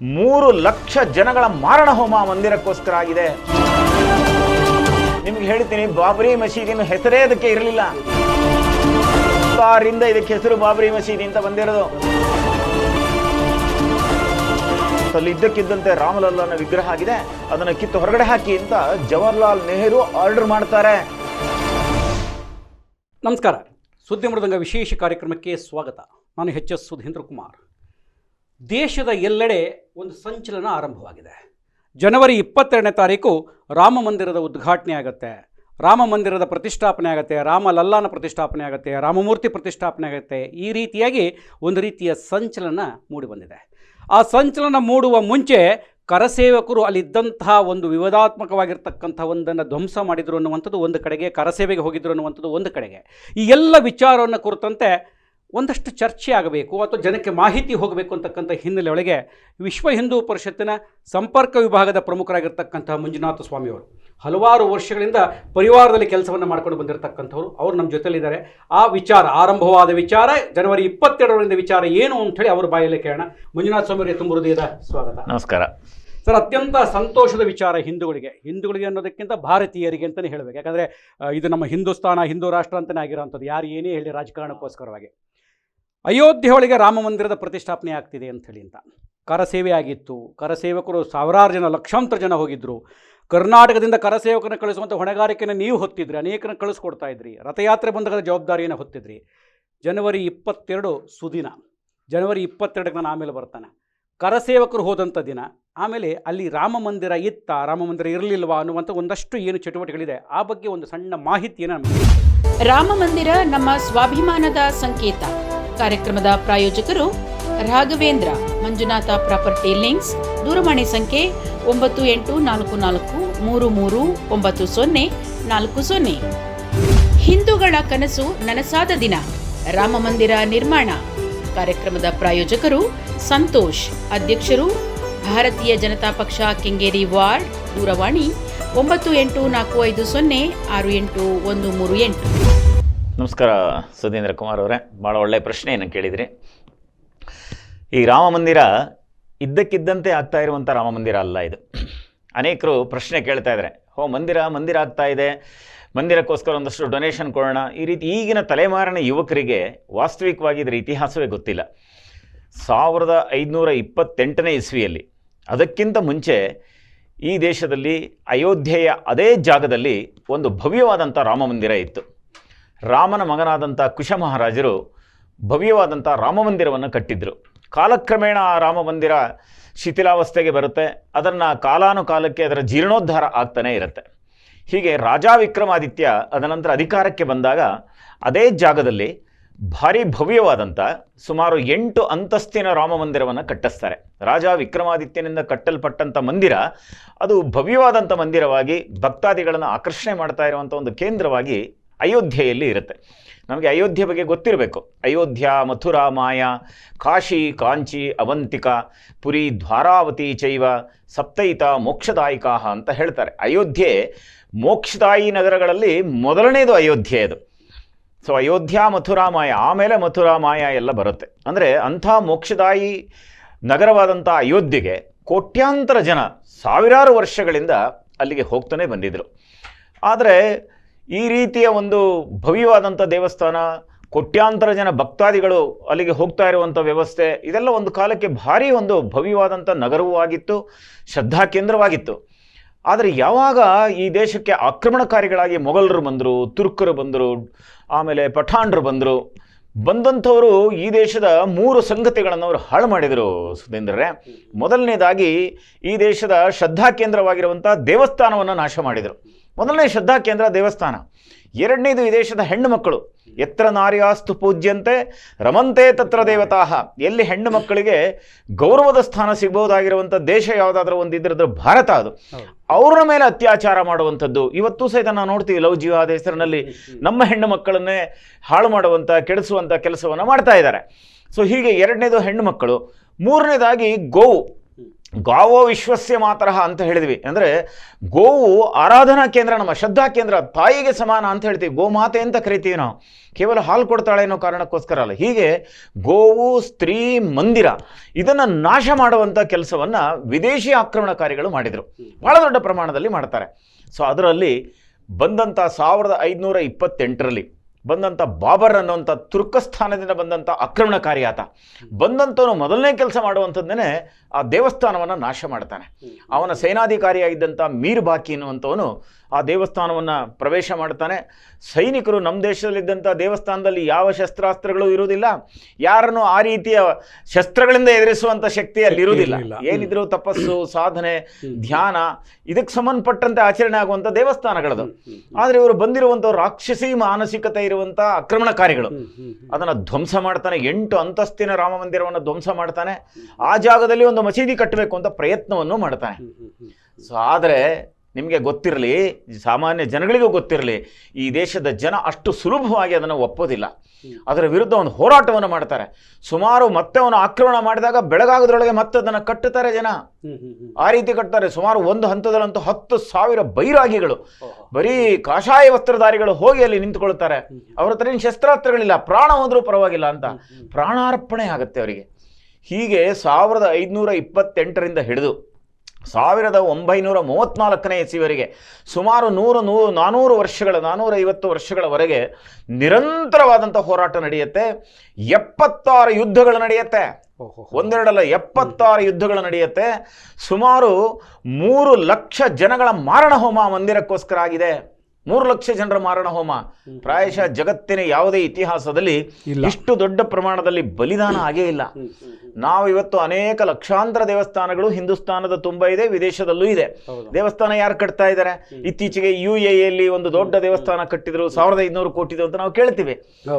ಮೂರು ಲಕ್ಷ ಜನಗಳ ಮಾರಣ ಹೋಮ ಮಂದಿರಕ್ಕೋಸ್ಕರ ಆಗಿದೆ. ನಿಮ್ಗೆ ಹೇಳ್ತೀನಿ, ಬಾಬರಿ ಮಸೀದಿನ ಹೆಸರೇ ಅದಕ್ಕೆ ಇರಲಿಲ್ಲ. ಕಾರಿಂದ ಇದಕ್ಕೆ ಹೆಸರು ಬಾಬರಿ ಮಸೀದಿ ಅಂತ ಬಂದಿರೋದು. ಅಲ್ಲಿ ಇದ್ದಕ್ಕಿದ್ದಂತೆ ರಾಮಲಲ್ಲನ ವಿಗ್ರಹ ಆಗಿದೆ. ಅದನ್ನು ಕಿತ್ತು ಹೊರಗಡೆ ಹಾಕಿ ಅಂತ ಜವಾಹರ್ಲಾಲ್ ನೆಹರು ಆರ್ಡರ್ ಮಾಡ್ತಾರೆ. ನಮಸ್ಕಾರ. ಸುದ್ದಿ ಮೃದಂಗ ವಿಶೇಷ ಕಾರ್ಯಕ್ರಮಕ್ಕೆ ಸ್ವಾಗತ. ನಾನು ಎಚ್ ಎಸ್ ಸುಧೀಂದ್ರ ಕುಮಾರ್. ದೇಶದ ಎಲ್ಲೆಡೆ ಒಂದು ಸಂಚಲನ ಆರಂಭವಾಗಿದೆ. ಜನವರಿ ಇಪ್ಪತ್ತೆರಡನೇ ತಾರೀಕು ರಾಮ ಮಂದಿರದ ಉದ್ಘಾಟನೆ ಆಗುತ್ತೆ. ರಾಮ ಮಂದಿರದ ಪ್ರತಿಷ್ಠಾಪನೆ ಆಗುತ್ತೆ, ರಾಮ ಲಲ್ಲಾನ ಪ್ರತಿಷ್ಠಾಪನೆ ಆಗುತ್ತೆ, ರಾಮಮೂರ್ತಿ ಪ್ರತಿಷ್ಠಾಪನೆ ಆಗುತ್ತೆ. ಈ ರೀತಿಯಾಗಿ ಒಂದು ರೀತಿಯ ಸಂಚಲನ ಮೂಡಿಬಂದಿದೆ ಆ ಸಂಚಲನ ಮೂಡುವ ಮುಂಚೆ ಕರಸೇವಕರು ಅಲ್ಲಿದ್ದಂತಹ ಒಂದು ವಿವಾದಾತ್ಮಕವಾಗಿರ್ತಕ್ಕಂಥ ಒಂದನ್ನು ಧ್ವಂಸ ಮಾಡಿದರು ಅನ್ನುವಂಥದ್ದು ಒಂದು ಕಡೆಗೆ, ಕರಸೇವೆಗೆ ಹೋಗಿದ್ರು ಅನ್ನುವಂಥದ್ದು ಒಂದು ಕಡೆಗೆ. ಈ ಎಲ್ಲ ವಿಚಾರವನ್ನು ಕುರಿತಂತೆ ಒಂದಷ್ಟು ಚರ್ಚೆ ಆಗಬೇಕು ಅಥವಾ ಜನಕ್ಕೆ ಮಾಹಿತಿ ಹೋಗಬೇಕು ಅಂತಕ್ಕಂಥ ಹಿನ್ನೆಲೆ ಒಳಗೆ ವಿಶ್ವ ಹಿಂದೂ ಪರಿಷತ್ತಿನ ಸಂಪರ್ಕ ವಿಭಾಗದ ಪ್ರಮುಖರಾಗಿರ್ತಕ್ಕಂತಹ ಮಂಜುನಾಥ ಸ್ವಾಮಿಯವರು ಹಲವಾರು ವರ್ಷಗಳಿಂದ ಪರಿವಾರದಲ್ಲಿ ಕೆಲಸವನ್ನು ಮಾಡ್ಕೊಂಡು ಬಂದಿರತಕ್ಕಂಥವ್ರು. ಅವರು ನಮ್ಮ ಜೊತೆಯಲ್ಲಿದ್ದಾರೆ ಆ ವಿಚಾರ ಆರಂಭವಾದ ವಿಚಾರ ಜನವರಿ ಇಪ್ಪತ್ತೆರಡರಿಂದ ವಿಚಾರ ಏನು ಅಂಥೇಳಿ ಅವ್ರ ಬಾಯಲ್ಲಿ ಕೇಳೋಣ. ಮಂಜುನಾಥ ಸ್ವಾಮಿಯವರಿಗೆ ತುಂಬ ಹೃದಯದ ಸ್ವಾಗತ. ನಮಸ್ಕಾರ. ಸರ್ ಅತ್ಯಂತ ಸಂತೋಷದ ವಿಚಾರ ಹಿಂದೂಗಳಿಗೆ. ಹಿಂದೂಗಳಿಗೆ ಅನ್ನೋದಕ್ಕಿಂತ ಭಾರತೀಯರಿಗೆ ಅಂತಲೇ ಹೇಳಬೇಕು. ಯಾಕಂದರೆ ಇದು ನಮ್ಮ ಹಿಂದೂಸ್ತಾನ ಹಿಂದೂ ರಾಷ್ಟ್ರ ಅಂತಲೇ ಆಗಿರೋಂಥದ್ದು. ಯಾರು ಏನೇ ಹೇಳಿ ರಾಜಕಾರಣಕ್ಕೋಸ್ಕರವಾಗಿ. ಅಯೋಧ್ಯೆ ಒಳಗೆ ರಾಮ ಮಂದಿರದ ಪ್ರತಿಷ್ಠಾಪನೆ ಆಗ್ತಿದೆ ಅಂಥೇಳಿ ಅಂತ. ಕರಸೇವೆ ಆಗಿತ್ತು. ಕರಸೇವಕರು ಸಾವಿರಾರು ಜನ, ಲಕ್ಷಾಂತರ ಜನ ಹೋಗಿದ್ದರು ಕರ್ನಾಟಕದಿಂದ ಕರಸೇವಕರನ್ನ ಕಳಿಸುವಂಥ ಹೊಣೆಗಾರಿಕೆಯನ್ನು ನೀವು ಹೊತ್ತಿದ್ರಿ, ಅನೇಕರನ್ನ ಕಳಿಸ್ಕೊಡ್ತಾ ಇದ್ರಿ. ರಥಯಾತ್ರೆ ಬಂದಾಗ ಜವಾಬ್ದಾರಿಯನ್ನು ಹೊತ್ತಿದ್ರಿ. ಜನವರಿ ಇಪ್ಪತ್ತೆರಡು ಸುದಿನ. ಜನವರಿ ಇಪ್ಪತ್ತೆರಡಕ್ಕೆ ನಾನು ಆಮೇಲೆ ಬರ್ತಾನೆ. ಕರಸೇವಕರು ಹೋದಂಥ ದಿನ, ಆಮೇಲೆ ಅಲ್ಲಿ ರಾಮ ಮಂದಿರ ಇತ್ತ, ರಾಮ ಮಂದಿರ ಇರಲಿಲ್ವಾ ಅನ್ನುವಂಥ ಒಂದಷ್ಟು ಏನು ಚಟುವಟಿಕೆಗಳಿದೆ. ಆ ಬಗ್ಗೆ ಒಂದು ಸಣ್ಣ ಮಾಹಿತಿಯನ್ನು ರಾಮ ಮಂದಿರ ನಮ್ಮ ಸ್ವಾಭಿಮಾನದ ಸಂಕೇತ. ಕಾರ್ಯಕ್ರಮದ ಪ್ರಾಯೋಜಕರು ರಾಘವೇಂದ್ರ, ಮಂಜುನಾಥ ಪ್ರಾಪರ್ಟಿ ಲಿಂಕ್ಸ್, ದೂರವಾಣಿ ಸಂಖ್ಯೆ ಒಂಬತ್ತು ಎಂಟು ನಾಲ್ಕು ನಾಲ್ಕು ಮೂರು ಮೂರು ಒಂಬತ್ತು ಸೊನ್ನೆ ನಾಲ್ಕು ಸೊನ್ನೆ. ಹಿಂದೂಗಳ ಕನಸು ನನಸಾದ ದಿನ. ರಾಮ ಮಂದಿರ ನಿರ್ಮಾಣ. ಕಾರ್ಯಕ್ರಮದ ಪ್ರಾಯೋಜಕರು ಸಂತೋಷ್, ಅಧ್ಯಕ್ಷರು ಭಾರತೀಯ ಜನತಾ ಪಕ್ಷ ಕೆಂಗೇರಿ ವಾರ್ಡ್, ದೂರವಾಣಿ ಒಂಬತ್ತು ಎಂಟು ನಾಲ್ಕು ಐದು ಸೊನ್ನೆ ಆರು ಎಂಟು ಒಂದು ಮೂರು ಎಂಟು. ನಮಸ್ಕಾರ, ಸುಧೀಂದ್ರ ಕುಮಾರ್ ಅವರೇ. ಭಾಳ ಒಳ್ಳೆಯ ಪ್ರಶ್ನೆಯನ್ನು ಕೇಳಿದ್ರಿ. ಈ ರಾಮ ಮಂದಿರ ಇದ್ದಕ್ಕಿದ್ದಂತೆ ಆಗ್ತಾ ಇರುವಂಥ ರಾಮ ಮಂದಿರ ಅಲ್ಲ ಇದು. ಅನೇಕರು ಪ್ರಶ್ನೆ ಕೇಳ್ತಾ ಇದ್ದಾರೆ ಹೋ ಮಂದಿರ ಮಂದಿರ ಆಗ್ತಾ ಇದೆ. ಮಂದಿರಕ್ಕೋಸ್ಕರ ಒಂದಷ್ಟು ಡೊನೇಷನ್ ಕೊಡೋಣ. ಈ ರೀತಿ ಈಗಿನ ತಲೆಮಾರಿನ ಯುವಕರಿಗೆ ವಾಸ್ತವಿಕವಾಗಿ ಇದರ ಇತಿಹಾಸವೇ ಗೊತ್ತಿಲ್ಲ. ಸಾವಿರದ ಐದುನೂರ ಇಪ್ಪತ್ತೆಂಟನೇ ಇಸ್ವಿಯಲ್ಲಿ, ಅದಕ್ಕಿಂತ ಮುಂಚೆ ಈ ದೇಶದಲ್ಲಿ ಅಯೋಧ್ಯೆಯ ಅದೇ ಜಾಗದಲ್ಲಿ ಒಂದು ಭವ್ಯವಾದಂಥ ರಾಮ ಮಂದಿರ ಇತ್ತು. ರಾಮನ ಮಗನಾದಂಥ ಕುಶ ಮಹಾರಾಜರು ಭವ್ಯವಾದಂಥ ರಾಮ ಮಂದಿರವನ್ನು ಕಟ್ಟಿದ್ರು. ಕಾಲಕ್ರಮೇಣ ಆ ರಾಮ ಮಂದಿರ ಶಿಥಿಲಾವಸ್ಥೆಗೆ ಬರುತ್ತೆ. ಅದನ್ನು ಕಾಲಾನುಕಾಲಕ್ಕೆ ಅದರ ಜೀರ್ಣೋದ್ಧಾರ ಆಗ್ತಾನೇ ಇರುತ್ತೆ. ಹೀಗೆ ರಾಜಾ ವಿಕ್ರಮಾದಿತ್ಯ ಅದನಂತರ ಅಧಿಕಾರಕ್ಕೆ ಬಂದಾಗ ಅದೇ ಜಾಗದಲ್ಲಿ ಭಾರಿ ಭವ್ಯವಾದಂಥ ಸುಮಾರು ಎಂಟು ಅಂತಸ್ತಿನ ರಾಮ ಮಂದಿರವನ್ನು ಕಟ್ಟಿಸ್ತಾರೆ. ರಾಜ ವಿಕ್ರಮಾದಿತ್ಯನಿಂದ ಕಟ್ಟಲ್ಪಟ್ಟಂಥ ಮಂದಿರ ಅದು ಭವ್ಯವಾದಂಥ ಮಂದಿರವಾಗಿ ಭಕ್ತಾದಿಗಳನ್ನು ಆಕರ್ಷಣೆ ಮಾಡ್ತಾ ಇರುವಂಥ ಒಂದು ಕೇಂದ್ರವಾಗಿ ಅಯೋಧ್ಯೆಯಲ್ಲಿ ಇರುತ್ತೆ. ನಮಗೆ ಅಯೋಧ್ಯೆ ಬಗ್ಗೆ ಗೊತ್ತಿರಬೇಕು. ಅಯೋಧ್ಯ ಮಥುರಾ ಮಾಯ ಕಾಶಿ, ಕಾಂಚಿ, ಅವಂತಿಕ, ಪುರಿ, ದ್ವಾರಾವತಿ ಚೈವ ಸಪ್ತೈತ ಮೋಕ್ಷದಾಯಿಕಾ ಅಂತ ಹೇಳ್ತಾರೆ. ಅಯೋಧ್ಯೆ ಮೋಕ್ಷದಾಯಿ ನಗರಗಳಲ್ಲಿ ಮೊದಲನೇದು ಅಯೋಧ್ಯೆ ಅದು. ಸೊ ಅಯೋಧ್ಯ ಮಥುರಾ ಮಾಯ ಆಮೇಲೆ ಮಥುರಾ ಮಾಯ ಎಲ್ಲ ಬರುತ್ತೆ. ಅಂದರೆ ಅಂಥ ಮೋಕ್ಷದಾಯಿ ನಗರವಾದಂಥ ಅಯೋಧ್ಯೆಗೆ ಕೋಟ್ಯಾಂತರ ಜನ ಸಾವಿರಾರು ವರ್ಷಗಳಿಂದ ಅಲ್ಲಿಗೆ ಹೋಗ್ತಾನೆ ಬಂದಿದ್ದರು ಆದರೆ ಈ ರೀತಿಯ ಒಂದು ಭವ್ಯವಾದಂಥ ದೇವಸ್ಥಾನ, ಕೋಟ್ಯಾಂತರ ಜನ ಭಕ್ತಾದಿಗಳು ಅಲ್ಲಿಗೆ ಹೋಗ್ತಾ ಇರುವಂಥ ವ್ಯವಸ್ಥೆ, ಇದೆಲ್ಲ ಒಂದು ಕಾಲಕ್ಕೆ ಭಾರಿ ಒಂದು ಭವ್ಯವಾದಂಥ ನಗರವೂ ಆಗಿತ್ತು, ಶ್ರದ್ಧಾ ಕೇಂದ್ರವಾಗಿತ್ತು. ಆದರೆ ಯಾವಾಗ ಈ ದೇಶಕ್ಕೆ ಆಕ್ರಮಣಕಾರಿಗಳಾಗಿ ಮೊಘಲರು ಬಂದರು, ತುರ್ಕರು ಬಂದರು, ಆಮೇಲೆ ಪಠಾಣರು ಬಂದರು, ಬಂದಂಥವರು ಈ ದೇಶದ ಮೂರು ಸಂಗತಿಗಳನ್ನು ಅವರು ಹಾಳು ಮಾಡಿದರು ಸುಧೀಂದ್ರರೇ. ಮೊದಲನೇದಾಗಿ ಈ ದೇಶದ ಶ್ರದ್ಧಾ ಕೇಂದ್ರವಾಗಿರುವಂಥ ದೇವಸ್ಥಾನವನ್ನು ನಾಶ ಮಾಡಿದರು. ಮೊದಲನೇ ಶ್ರದ್ಧಾ ಕೇಂದ್ರ ದೇವಸ್ಥಾನ. ಎರಡನೇದು ಈ ದೇಶದ ಹೆಣ್ಣು ಮಕ್ಕಳು. ಎತ್ರ ನಾರಿಯಾಸ್ತು ಪೂಜ್ಯಂತೆ, ರಮಂತೆ ತತ್ರ ದೇವತಾಹ ಎಲ್ಲಿ ಹೆಣ್ಣು ಮಕ್ಕಳಿಗೆ ಗೌರವದ ಸ್ಥಾನ ಸಿಗ್ಬೋದಾಗಿರುವಂಥ ದೇಶ ಯಾವುದಾದ್ರೂ ಒಂದು ಇದ್ರದ್ದು ಭಾರತ ಅದು. ಅವ್ರ ಮೇಲೆ ಅತ್ಯಾಚಾರ ಮಾಡುವಂಥದ್ದು. ಇವತ್ತು ಸಹಿತ ನಾವು ನೋಡ್ತೀವಿ ಲವ್ ಜೀವಾದ ಹೆಸರಿನಲ್ಲಿ ನಮ್ಮ ಹೆಣ್ಣು ಮಕ್ಕಳನ್ನೇ ಹಾಳು ಮಾಡುವಂಥ, ಕೆಡಿಸುವಂಥ ಕೆಲಸವನ್ನು ಮಾಡ್ತಾ ಇದ್ದಾರೆ. ಸೊ ಹೀಗೆ ಎರಡನೇದು ಹೆಣ್ಣು ಮಕ್ಕಳು. ಮೂರನೇದಾಗಿ ಗೋವು. ಗಾವೋ ವಿಶ್ವಸ್ಯ ಮಾತರಹ ಅಂತ ಹೇಳಿದ್ವಿ. ಅಂದರೆ ಗೋವು ಆರಾಧನಾ ಕೇಂದ್ರ, ನಮ್ಮ ಶ್ರದ್ಧಾ ಕೇಂದ್ರ, ತಾಯಿಗೆ ಸಮಾನ ಅಂತ ಹೇಳ್ತೀವಿ. ಗೋಮಾತೆ ಅಂತ ಕರಿತೀವಿ ನಾವು. ಕೇವಲ ಹಾಲು ಕೊಡ್ತಾಳೆ ಅನ್ನೋ ಕಾರಣಕ್ಕೋಸ್ಕರ ಅಲ್ಲ. ಹೀಗೆ ಗೋವು, ಸ್ತ್ರೀ, ಮಂದಿರ, ಇದನ್ನು ನಾಶ ಮಾಡುವಂಥ ಕೆಲಸವನ್ನು ವಿದೇಶಿ ಆಕ್ರಮಣಕಾರಿಗಳು ಮಾಡಿದರು. ಬಹಳ ದೊಡ್ಡ ಪ್ರಮಾಣದಲ್ಲಿ ಮಾಡ್ತಾರೆ. ಸೊ ಅದರಲ್ಲಿ ಬಂದಂಥ ಸಾವಿರದ ಐದುನೂರ ಇಪ್ಪತ್ತೆಂಟರಲ್ಲಿ ಬಂದಂಥ ಬಾಬರ್ ಅನ್ನುವಂಥ ತುರ್ಕಸ್ಥಾನದಿಂದ ಬಂದಂಥ ಆಕ್ರಮಣಕಾರಿ ಆತ. ಬಂದಂಥವನು ಮೊದಲನೇ ಕೆಲಸ ಮಾಡುವಂಥದ್ದನ್ನೇ ಆ ದೇವಸ್ಥಾನವನ್ನು ನಾಶ ಮಾಡ್ತಾನೆ. ಅವನ ಸೇನಾಧಿಕಾರಿಯಾಗಿದ್ದಂಥ ಮೀರ್ ಬಾಕಿ ಎನ್ನುವಂಥವನು ಆ ದೇವಸ್ಥಾನವನ್ನು ಪ್ರವೇಶ ಮಾಡ್ತಾನೆ ಸೈನಿಕರು ನಮ್ಮ ದೇಶದಲ್ಲಿದ್ದಂಥ ದೇವಸ್ಥಾನದಲ್ಲಿ ಯಾವ ಶಸ್ತ್ರಾಸ್ತ್ರಗಳು ಇರುವುದಿಲ್ಲ. ಯಾರನ್ನು ಆ ರೀತಿಯ ಶಸ್ತ್ರಗಳಿಂದ ಎದುರಿಸುವಂಥ ಶಕ್ತಿ ಅಲ್ಲಿ ಇರುವುದಿಲ್ಲ. ಏನಿದ್ರು ತಪಸ್ಸು ಸಾಧನೆ ಧ್ಯಾನ ಇದಕ್ಕೆ ಸಂಬಂಧಪಟ್ಟಂತೆ ಆಚರಣೆ ಆಗುವಂಥ ದೇವಸ್ಥಾನಗಳದು. ಆದರೆ ಇವರು ಬಂದಿರುವಂಥ ರಾಕ್ಷಸಿ ಮಾನಸಿಕತೆ ಇರುವಂಥ ಆಕ್ರಮಣಕಾರಿಗಳು ಅದನ್ನು ಧ್ವಂಸ ಮಾಡ್ತಾನೆ. ಎಂಟು ಅಂತಸ್ತಿನ ರಾಮ ಮಂದಿರವನ್ನು ಧ್ವಂಸ ಮಾಡ್ತಾನೆ. ಆ ಜಾಗದಲ್ಲಿ ಒಂದು ಮಸೀದಿ ಕಟ್ಟಬೇಕು ಅಂತ ಪ್ರಯತ್ನವನ್ನು ಮಾಡ್ತಾನೆ. ಸೊ ಆದರೆ ನಿಮಗೆ ಗೊತ್ತಿರಲಿ ಸಾಮಾನ್ಯ ಜನಗಳಿಗೂ ಗೊತ್ತಿರಲಿ ಈ ದೇಶದ ಜನ ಅಷ್ಟು ಸುಲಭವಾಗಿ ಅದನ್ನು ಒಪ್ಪೋದಿಲ್ಲ. ಅದರ ವಿರುದ್ಧ ಒಂದು ಹೋರಾಟವನ್ನು ಮಾಡ್ತಾರೆ. ಸುಮಾರು ಮತ್ತೆ ಅವನು ಆಕ್ರಮಣ ಮಾಡಿದಾಗ ಬೆಳಗಾಗದ್ರೊಳಗೆ ಮತ್ತೆ ಅದನ್ನು ಕಟ್ಟುತ್ತಾರೆ ಜನ. ಆ ರೀತಿ ಕಟ್ತಾರೆ. ಸುಮಾರು ಒಂದು ಹಂತದಲ್ಲಂತೂ ಹತ್ತು ಸಾವಿರ ಬೈರಾಗಿಗಳು ಬರೀ ಕಾಷಾಯ ವಸ್ತ್ರಧಾರಿಗಳು ಹೋಗಿ ಅಲ್ಲಿ ನಿಂತುಕೊಳ್ತಾರೆ. ಅವ್ರ ಹತ್ರ ಏನು ಶಸ್ತ್ರಾಸ್ತ್ರಗಳಿಲ್ಲ. ಪ್ರಾಣ ಹೋದ್ರೂ ಪರವಾಗಿಲ್ಲ ಅಂತ. ಪ್ರಾಣಾರ್ಪಣೆ ಆಗುತ್ತೆ ಅವರಿಗೆ. ಹೀಗೆ ಸಾವಿರದ ಐದುನೂರ ಇಪ್ಪತ್ತೆಂಟರಿಂದ ಹಿಡಿದು ಸಾವಿರದ ಒಂಬೈನೂರ ಮೂವತ್ತ್ನಾಲ್ಕನೇ ಇಸವಿವರೆಗೆ ಸುಮಾರು ನೂರು ನೂರು ನಾನ್ನೂರು ವರ್ಷಗಳ ನಾನ್ನೂರ ಐವತ್ತು ವರ್ಷಗಳವರೆಗೆ ನಿರಂತರವಾದಂಥ ಹೋರಾಟ ನಡೆಯುತ್ತೆ. ಎಪ್ಪತ್ತಾರು ಯುದ್ಧಗಳು ನಡೆಯುತ್ತೆ. ಒಂದೆರಡಲ್ಲ ಎಪ್ಪತ್ತಾರು ಯುದ್ಧಗಳು ನಡೆಯುತ್ತೆ. ಸುಮಾರು ಮೂರು ಲಕ್ಷ ಜನಗಳ ಮಾರಣ ಹೋಮ ಮಂದಿರಕ್ಕೋಸ್ಕರ ಆಗಿದೆ. ಮೂರು ಲಕ್ಷ ಜನರ ಮಾರಣ ಹೋಮ. ಪ್ರಾಯಶಃ ಜಗತ್ತಿನ ಯಾವುದೇ ಇತಿಹಾಸದಲ್ಲಿ ಇಷ್ಟು ದೊಡ್ಡ ಪ್ರಮಾಣದಲ್ಲಿ ಬಲಿದಾನ ಆಗೇ ಇಲ್ಲ. ನಾವು ಇವತ್ತು ಅನೇಕ ಲಕ್ಷಾಂತರ ದೇವಸ್ಥಾನಗಳು ಹಿಂದೂಸ್ತಾನದ ತುಂಬ ಇದೆ ವಿದೇಶದಲ್ಲೂ ಇದೆ. ದೇವಸ್ಥಾನ ಯಾರು ಕಟ್ತಾ ಇದ್ದಾರೆ? ಇತ್ತೀಚೆಗೆ ಯು ಎ ಯಲ್ಲಿ ಒಂದು ದೊಡ್ಡ ದೇವಸ್ಥಾನ ಕಟ್ಟಿದ್ರು ಸಾವಿರದ ಐದುನೂರು ಕೋಟಿದು ಅಂತ ನಾವು ಕೇಳ್ತೀವಿ.